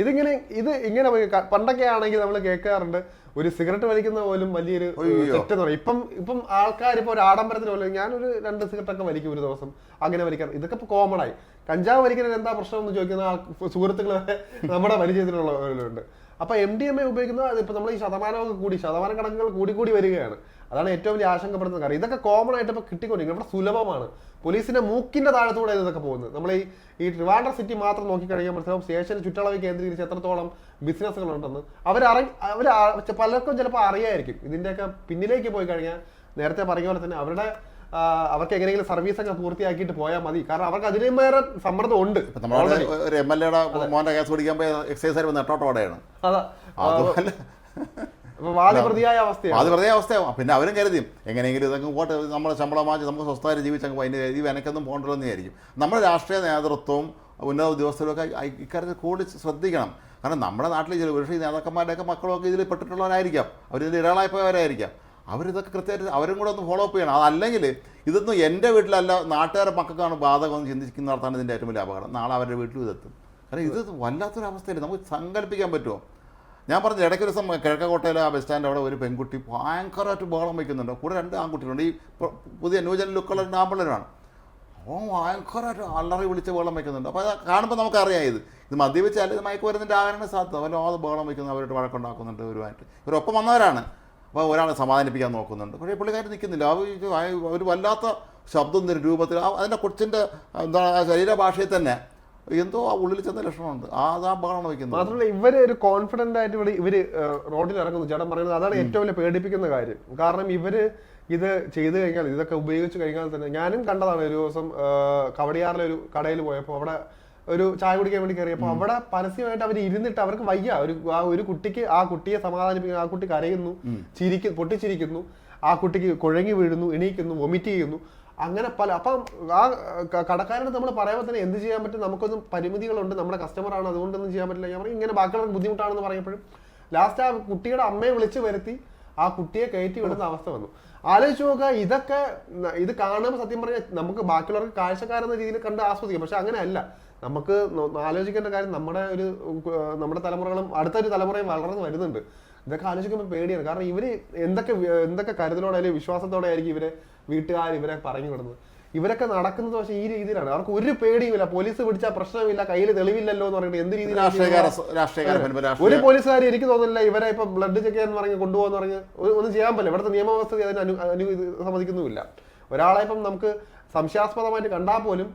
ഇതിങ്ങനെ ഇത് ഇങ്ങനെ പണ്ടൊക്കെ ആണെങ്കിൽ നമ്മൾ കേൾക്കാറുണ്ട് ഒരു സിഗരറ്റ് വലിക്കുന്ന പോലും വലിയൊരു. തെറ്റെന്ന് പറയും. ഇപ്പം ഇപ്പം ആൾക്കാർ ഇപ്പോൾ ഒരു ആഡംബരത്തിന് പോലും ഞാനൊരു രണ്ട് സിഗരറ്റ് ഒക്കെ വലിക്കും ഒരു ദിവസം. അങ്ങനെ വലിക്കാറ്. ഇതൊക്കെ ഇപ്പോൾ കോമൺ ആയി. കഞ്ചാവ് വലിക്കുന്നതിന് എന്താ പ്രശ്നം എന്ന് ചോദിക്കുന്ന സുഹൃത്തുക്കൾ വരെ നമ്മുടെ പരിചയത്തിലുള്ളവരുണ്ട് അപ്പൊ എം ഡി എം എ ഉപയോഗിക്കുന്നത് ഇപ്പൊ നമ്മൾ ഈ ശതമാനമൊക്കെ കൂടി ശതമാന കണക്കുകൾ കൂടി കൂടി വരികയാണ്. അതാണ് ഏറ്റവും വലിയ ആശങ്കപ്പെടുന്നത് കാര്യം ഇതൊക്കെ കോമൺ ആയിട്ട് ഇപ്പൊ കിട്ടിക്കൊണ്ടിരിക്കും ഇവിടെ സുലഭമാണ്. പോലീസിന്റെ മൂക്കിന്റെ താഴത്തൂടെ ഇതൊക്കെ പോകുന്നത്. നമ്മൾ ഈ ഈ ട്രിവാൻഡ്രം സിറ്റി മാത്രം നോക്കിക്കഴിഞ്ഞാൽ മനസ്സിലാവും സ്റ്റേഷൻ ചുറ്റളവ് കേന്ദ്രീകരിച്ച് എത്രത്തോളം ബിസിനസ്സുകളുണ്ടെന്ന് അവർ അവർ പലർക്കും ചിലപ്പോൾ അറിയായിരിക്കും. ഇതിന്റെയൊക്കെ പിന്നിലേക്ക് പോയി കഴിഞ്ഞാൽ നേരത്തെ പറഞ്ഞ പോലെ തന്നെ അവരുടെ അവർക്ക് എങ്ങനെയെങ്കിലും സർവീസ് ഒക്കെ പൂർത്തിയാക്കിയിട്ട് പോയാൽ മതി. കാരണം അവർക്ക് അതിനേറെ സമ്മർദ്ദം ഉണ്ട് ഒരു എം എൽ എയുടെ മോന്റെ കേസ് പിടിക്കാൻ പോയ എക്സൈസ് നെട്ടോട്ടോടെയാണ് അതാ അതുപോലെ അപ്പൊ വാദി പ്രതിയായ അവസ്ഥയാണ്. അത് അവസ്ഥയാവും. പിന്നെ അവരും കരുതിയും എങ്ങനെയെങ്കിലും ഇതൊക്കെ പോട്ട് നമ്മളെ ശമ്പളം വാങ്ങിച്ച് നമുക്ക് സ്വസ്ഥമായി ജീവിച്ചങ്ങ് അതിന്റെ രീതി വെനക്കൊന്നും പോകണ്ടല്ലോ എന്ന് വിചാരിക്കും. നമ്മുടെ രാഷ്ട്രീയ നേതൃത്വവും ഉന്നത ഉദ്യോഗസ്ഥരൊക്കെ ഇക്കാര്യത്തിൽ കൂടി ശ്രദ്ധിക്കണം. കാരണം നമ്മുടെ നാട്ടിൽ ചില പക്ഷേ ഈ നേതാക്കന്മാരുടെയൊക്കെ മക്കളൊക്കെ ഇതിൽ പെട്ടിട്ടുള്ളവരായിരിക്കാം. അവരിതിൽ ഇരാളായിപ്പോയവരായിരിക്കാം അവരിതൊക്കെ കൃത്യമായിട്ട് അവരും കൂടെ ഒന്ന് ഫോളോ അപ്പ് ചെയ്യണം. അതല്ലെങ്കിൽ ഇതൊന്നും എന്റെ വീട്ടിലല്ല നാട്ടുകാരുടെ മക്കൾക്കാണ് ബാധകം എന്ന് ചിന്തിക്കുന്നിടത്താണ് ഇതിന്റെ ഏറ്റവും വലിയ അപകടം. നാളെ അവരുടെ വീട്ടിലും ഇതെത്തും. കാരണം ഇത് വല്ലാത്തൊരു അവസ്ഥയില്ല നമുക്ക് സങ്കല്പിക്കാൻ പറ്റുമോ? ഞാൻ പറഞ്ഞ ഇടയ്ക്ക് ഒരു ദിവസം കിഴക്കോട്ടയിലെ ആ ബസ് സ്റ്റാൻഡ് അവിടെ ഒരു പെൺകുട്ടി ഭയങ്കരമായിട്ട് ബഹളം വയ്ക്കുന്നുണ്ട് കൂടെ രണ്ട് ആൺകുട്ടികളുണ്ട്. ഈ പുതിയ ന്യൂജൻ ലുക്കുള്ള രണ്ട് ആമ്പിള്ളേരാണ് ഓ ഭയങ്കരമായിട്ട് അല്ലറി വിളിച്ച് ബഹളം വയ്ക്കുന്നുണ്ട് അപ്പോൾ അത് കാണുമ്പോൾ നമുക്കറിയാം ഇത്. ഇത് മദ്യപിച്ചാൽ ഇത് മയക്ക് വരുന്നതിന്റെ ആകാനാണ് സാധ്യത. വല്ലാതെ ബഹളം വയ്ക്കുന്നു അവരോട് വഴക്കുണ്ടാക്കുന്നുണ്ട് ഇവരുമായിട്ട് ഇവരൊപ്പം വന്നവരാണ്. അപ്പോൾ ഒരാളെ സമാധാനിപ്പിക്കാൻ നോക്കുന്നുണ്ട്. പക്ഷേ പുള്ളിക്കാർ നിൽക്കുന്നില്ല. അവർ ഒരു വല്ലാത്ത ശബ്ദം രൂപത്തിൽ. അതിന്റെ കൊച്ചിന്റെ എന്താണ് ശരീരഭാഷയിൽ തന്നെ എന്തോ ആ ഉള്ളിൽ ചെന്ന ലക്ഷണമുണ്ട്. ആ അതാപകടമാണ് വെക്കുന്നത് മാത്രമല്ല ഇവർ ഒരു കോൺഫിഡന്റ് ആയിട്ട് ഇവിടെ ഇവർ റോഡിൽ ഇറങ്ങുന്നു. ചേട്ടൻ പറയുന്നത് അതാണ് ഏറ്റവും വലിയ പേടിപ്പിക്കുന്ന കാര്യം. കാരണം ഇവർ ഇത് ചെയ്തു കഴിഞ്ഞാൽ ഇതൊക്കെ ഉപയോഗിച്ച് കഴിഞ്ഞാൽ തന്നെ ഞാനും കണ്ടതാണ് ഒരു ദിവസം കവടിയാറിലെ ഒരു കടയിൽ പോയപ്പോൾ അവിടെ ഒരു ചായ കുടിക്കാൻ വേണ്ടി കയറിയപ്പോൾ അവിടെ പരസ്യമായിട്ട് അവർ ഇരുന്നിട്ട് അവർക്ക് വയ്യ. ഒരു ആ ഒരു കുട്ടിക്ക് ആ കുട്ടിയെ സമാധാനിപ്പിക്കുന്നു ആ കുട്ടി കരയുന്നു ചിരിക്കുന്നു പൊട്ടിച്ചിരിക്കുന്നു. ആ കുട്ടിക്ക് കുഴങ്ങി വീഴുന്നു എണീക്കുന്നു വൊമിറ്റ് ചെയ്യുന്നു. അങ്ങനെ പല അപ്പം ആ കടക്കാരനെ നമ്മൾ പറയുമ്പോൾ തന്നെ എന്ത് ചെയ്യാൻ പറ്റും? നമുക്കൊന്നും പരിമിതികളുണ്ട്. നമ്മുടെ കസ്റ്റമറാണ് അതുകൊണ്ടൊന്നും ചെയ്യാൻ പറ്റില്ല. ഞാൻ പറയും ഇങ്ങനെ ബാക്കിയുള്ള ബുദ്ധിമുട്ടാണെന്ന് പറയുമ്പോഴും. ലാസ്റ്റ് ആ കുട്ടിയുടെ അമ്മയെ വിളിച്ച് വരുത്തി ആ കുട്ടിയെ കയറ്റി വിടുന്ന അവസ്ഥ വന്നു. ആലോചിച്ച് നോക്കുക ഇതൊക്കെ ഇത് കാണുമ്പോൾ സത്യം പറഞ്ഞാൽ നമുക്ക് ബാക്കിയുള്ളവർക്ക് കാഴ്ചക്കാരെന്ന രീതിയിൽ കണ്ട് ആസ്വദിക്കാം. പക്ഷെ അങ്ങനെയല്ല. നമുക്ക് ആലോചിക്കേണ്ട കാര്യം നമ്മുടെ ഒരു നമ്മുടെ തലമുറകളും അടുത്തൊരു തലമുറയും വളർന്നു വരുന്നുണ്ട്. ഇതൊക്കെ ആലോചിക്കുമ്പോൾ പേടിയാണ്. കാരണം ഇവർ എന്തൊക്കെ എന്തൊക്കെ കരുതലോടെ അല്ലെങ്കിൽ വിശ്വാസത്തോടെ ആയിരിക്കും ഇവരെ വീട്ടുകാർ ഇവരെ പറഞ്ഞു വിടുന്നത്. ഇവരൊക്കെ നടക്കുന്നത് പക്ഷെ ഈ രീതിയിലാണ്. അവർക്ക് ഒരു പേടിയുമില്ല. പോലീസ് പിടിച്ചാൽ പ്രശ്നമില്ല. കയ്യിൽ തെളിവില്ലല്ലോ എന്ന് പറഞ്ഞിട്ട് എന്ത് രീതിയിലാണ് ഒരു പോലീസുകാർ എനിക്ക് തോന്നുന്നില്ല ഇവരെ ഇപ്പൊ ബ്ലഡ് ചെക്ക് ചെയ്യാൻ പറഞ്ഞ് കൊണ്ടുപോകാന്ന് പറഞ്ഞ് ഒന്നും ചെയ്യാൻ പറ്റില്ല. ഇവിടുത്തെ നിയമവ്യവസ്ഥ അതിന് അനു സമ്മതിക്കുന്നുമില്ല. ഒരാളെ ഇപ്പം നമുക്ക് സംശയാസ്പദമായിട്ട് കണ്ടാൽ പോലും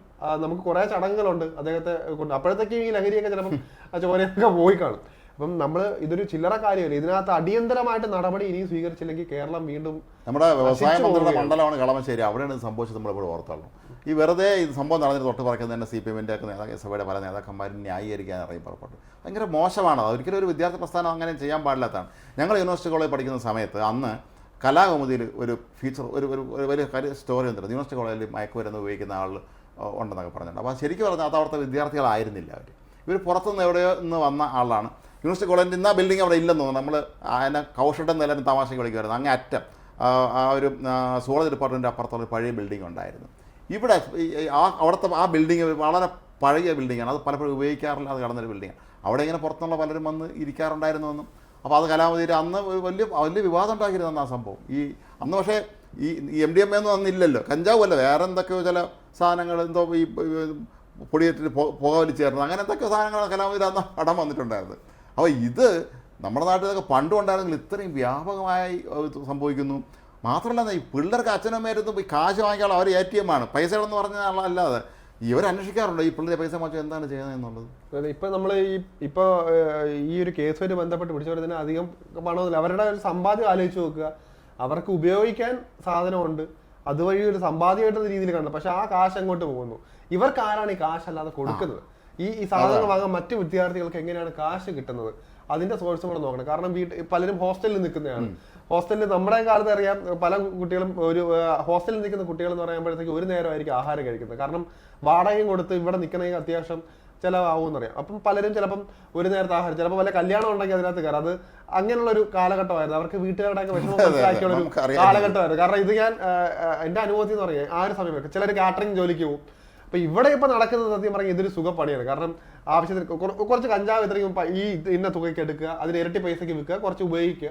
നമുക്ക് കുറെ ചടങ്ങുകളുണ്ട് അദ്ദേഹത്തെ കൊണ്ട്. അപ്പോഴത്തേക്കും ഈ ലഹരിയൊക്കെ ചിലപ്പം ചോരയൊക്കെ പോയി കാണും. അപ്പം നമ്മൾ ഇതൊരു ചില്ലറ കാര്യമല്ല? ഇതിനകത്ത് അടിയന്തരമായിട്ട് നടപടി ഇനിയും സ്വീകരിച്ചില്ലെങ്കിൽ കേരളം വീണ്ടും നമ്മുടെ വ്യവസായ മന്ത്രിയുടെ. മണ്ഡലമാണ് കളമശ്ശേരി. അവിടെയാണ് സംഭവിച്ചത് നമ്മളിവിടെ ഓർത്തുള്ളു ഈ വെറുതെ ഇത് സംഭവം നടന്നിട്ട് തൊട്ട് പറയുന്നത് തന്നെ സി പി എമ്മിന്റെ ഒക്കെ നേതാക്കൾ എസ് പല നേതാക്കന്മാരും ന്യായീകരിക്കാൻ അറിയാൻ പുറപ്പെട്ടു. ഭയങ്കര മോശമാണ്. അത് ഒരിക്കലും ഒരു വിദ്യാർത്ഥി പ്രസ്ഥാനം അങ്ങനെ ചെയ്യാൻ പാടില്ലാത്തതാണ്. ഞങ്ങൾ യൂണിവേഴ്സിറ്റി കോളേജ് പഠിക്കുന്ന സമയത്ത് അന്ന് കലാകൗമുദിയിൽ ഒരു ഫീച്ചർ ഒരു ഒരു ഒരു വലിയ കാര്യം സ്റ്റോറി വന്നിട്ടുണ്ട് യൂണിവേഴ്സിറ്റി കോളേജിൽ മയക്കുമരുന്ന് ഉപയോഗിക്കുന്ന ആൾ ഉണ്ടെന്നൊക്കെ പറഞ്ഞിട്ടുണ്ട്. അപ്പോൾ ശരിക്കും പറഞ്ഞാൽ അത് അവിടുത്തെ വിദ്യാർത്ഥികളായിരുന്നില്ല അവർ ഇവർ പുറത്തുനിന്ന് എവിടെയോ നിന്ന് വന്ന ആളാണ്. യൂണിവേഴ്സിറ്റി കോളേജിന്റെ ഇന്ന് ആ ബിൽഡിംഗ് അവിടെ ഇല്ലെന്ന് തോന്നുന്നു. നമ്മൾ അതിനെ കൗഷട്ടം നിലം തമാശയ്ക്ക് വിളിക്കുമായിരുന്നു. അങ്ങേ അറ്റം ആ, ഒരു സോളജ് ഡിപ്പാർട്ട്മെന്റ് അപ്പുറത്തുള്ള പഴയ ബിൽഡിംഗ് ഉണ്ടായിരുന്നു. ഇവിടെ ആ അവിടുത്തെ ആ ബിൽഡിംഗ് വളരെ പഴയ ബിൽഡിങ്ങാണ് അത് പലപ്പോഴും ഉപയോഗിക്കാറില്ല. അത് കടന്നൊരു ബിൽഡിങ്ങാണ് അവിടെ ഇങ്ങനെ പുറത്തുള്ള പലരും വന്ന് ഇരിക്കാറുണ്ടായിരുന്നു എന്നും. അപ്പോൾ അത് കലാമതിയിൽ അന്ന് വലിയ വലിയ വിവാദം ഉണ്ടാക്കിയിരുന്നു ആ സംഭവം. ഈ അന്ന് പക്ഷേ ഈ എം ഡി എം എന്നും അന്നില്ലല്ലോ കഞ്ചാവ് അല്ല. വേറെ എന്തൊക്കെയോ ചില സാധനങ്ങൾ എന്തോ ഈ പൊടിയേറ്റിട്ട് പുക വലിച്ചു ചേർന്നത്. അങ്ങനെ എന്തൊക്കെ സാധനങ്ങൾ കലാമതിയിൽ അന്ന് പടം വന്നിട്ടുണ്ടായിരുന്നു. അപ്പോൾ ഇത് നമ്മുടെ നാട്ടിലൊക്കെ പണ്ടും ഉണ്ടായിരുന്നെങ്കിൽ ഇത്രയും വ്യാപകമായി സംഭവിക്കുന്നു. മാത്രമല്ല ഈ പിള്ളേർക്ക് അച്ഛനും അമ്മയായിരുന്നു ഈ കാശ് വാങ്ങിക്കാനുള്ള അവർ എ ടി എം ആണ്. പൈസകളെന്ന് പറഞ്ഞാൽ അല്ലാതെ ഇവർ അന്വേഷിക്കാറുണ്ട്? ഈ പിള്ളേരെ പൈസ മാറ്റി എന്താണ് ചെയ്യുന്നത് എന്നുള്ളത്? അതെ ഇപ്പൊ നമ്മൾ ഈ ഇപ്പൊ ഈ ഒരു കേസുമായിട്ട് ബന്ധപ്പെട്ട് പിടിച്ചവരത്തിന് അധികം പണമൊന്നുമില്ല. അവരുടെ ഒരു സമ്പാദ്യം ആലോചിച്ച് നോക്കുക. അവർക്ക് ഉപയോഗിക്കാൻ സാധനമുണ്ട്. അതുവഴി ഒരു സമ്പാദ്യമായിട്ടുള്ള രീതിയിൽ കാണുന്നത് പക്ഷെ ആ കാശ് അങ്ങോട്ട് പോകുന്നു. ഇവർക്ക് ആരാണ് ഈ കാശ് അല്ലാതെ കൊടുക്കുന്നത്. ഈ ഈ സാധനങ്ങൾ വാങ്ങാൻ മറ്റു വിദ്യാർത്ഥികൾക്ക് എങ്ങനെയാണ് കാശ് കിട്ടുന്നത്? അതിന്റെ സോഴ്സും കൂടെ നോക്കണം. കാരണം വീട്ടിൽ പലരും ഹോസ്റ്റലിൽ നിൽക്കുന്നതാണ്. ഹോസ്റ്റലിൽ നമ്മുടെ കാലത്ത് അറിയാം പല കുട്ടികളും ഒരു ഹോസ്റ്റലിൽ നിൽക്കുന്ന കുട്ടികൾ എന്ന് പറയുമ്പോഴത്തേക്ക് ഒരു നേരമായിരിക്കും ആഹാരം കഴിക്കുന്നത്. കാരണം വാടകയും കൊടുത്ത് ഇവിടെ നിൽക്കണമെങ്കിൽ അത്യാവശ്യം ചിലവാകും അറിയാം അപ്പം പലരും ചിലപ്പം ഒരു നേരത്തെ ആഹാരം ചിലപ്പോൾ വല്ല കല്യാണം ഉണ്ടെങ്കിൽ അതിനകത്ത് കയറാം. അത് അങ്ങനെയുള്ള ഒരു കാലഘട്ടമായിരുന്നു. അവർക്ക് വീട്ടുകാരുടെയൊക്കെ വിഷമം മനസ്സിലാക്കിയുള്ള ഒരു. കാലഘട്ടമായിരുന്നു. കാരണം ഇത് ഞാൻ എന്റെ അനുഭവത്തിൽ എന്ന് പറയാം. ആ ഒരു സമയം ചിലർ കാറ്ററിംഗ് ജോലിക്ക് പോകും. അപ്പൊ ഇവിടെ ഇപ്പൊ നടക്കുന്നത് സത്യം പറഞ്ഞാൽ ഇതൊരു സുഖപ്പണിയാണ്. കാരണം ആവശ്യത്തിന് കുറ- കുറച്ച് കഞ്ചാവ് ഇത്രയും പ- ഈ ഇന്ന തുകയ്ക്ക് എടുക്കുക അതിന് ഇരട്ടി പൈസക്ക് വിൽക്കുക കുറച്ച് ഉപയോഗിക്കുക.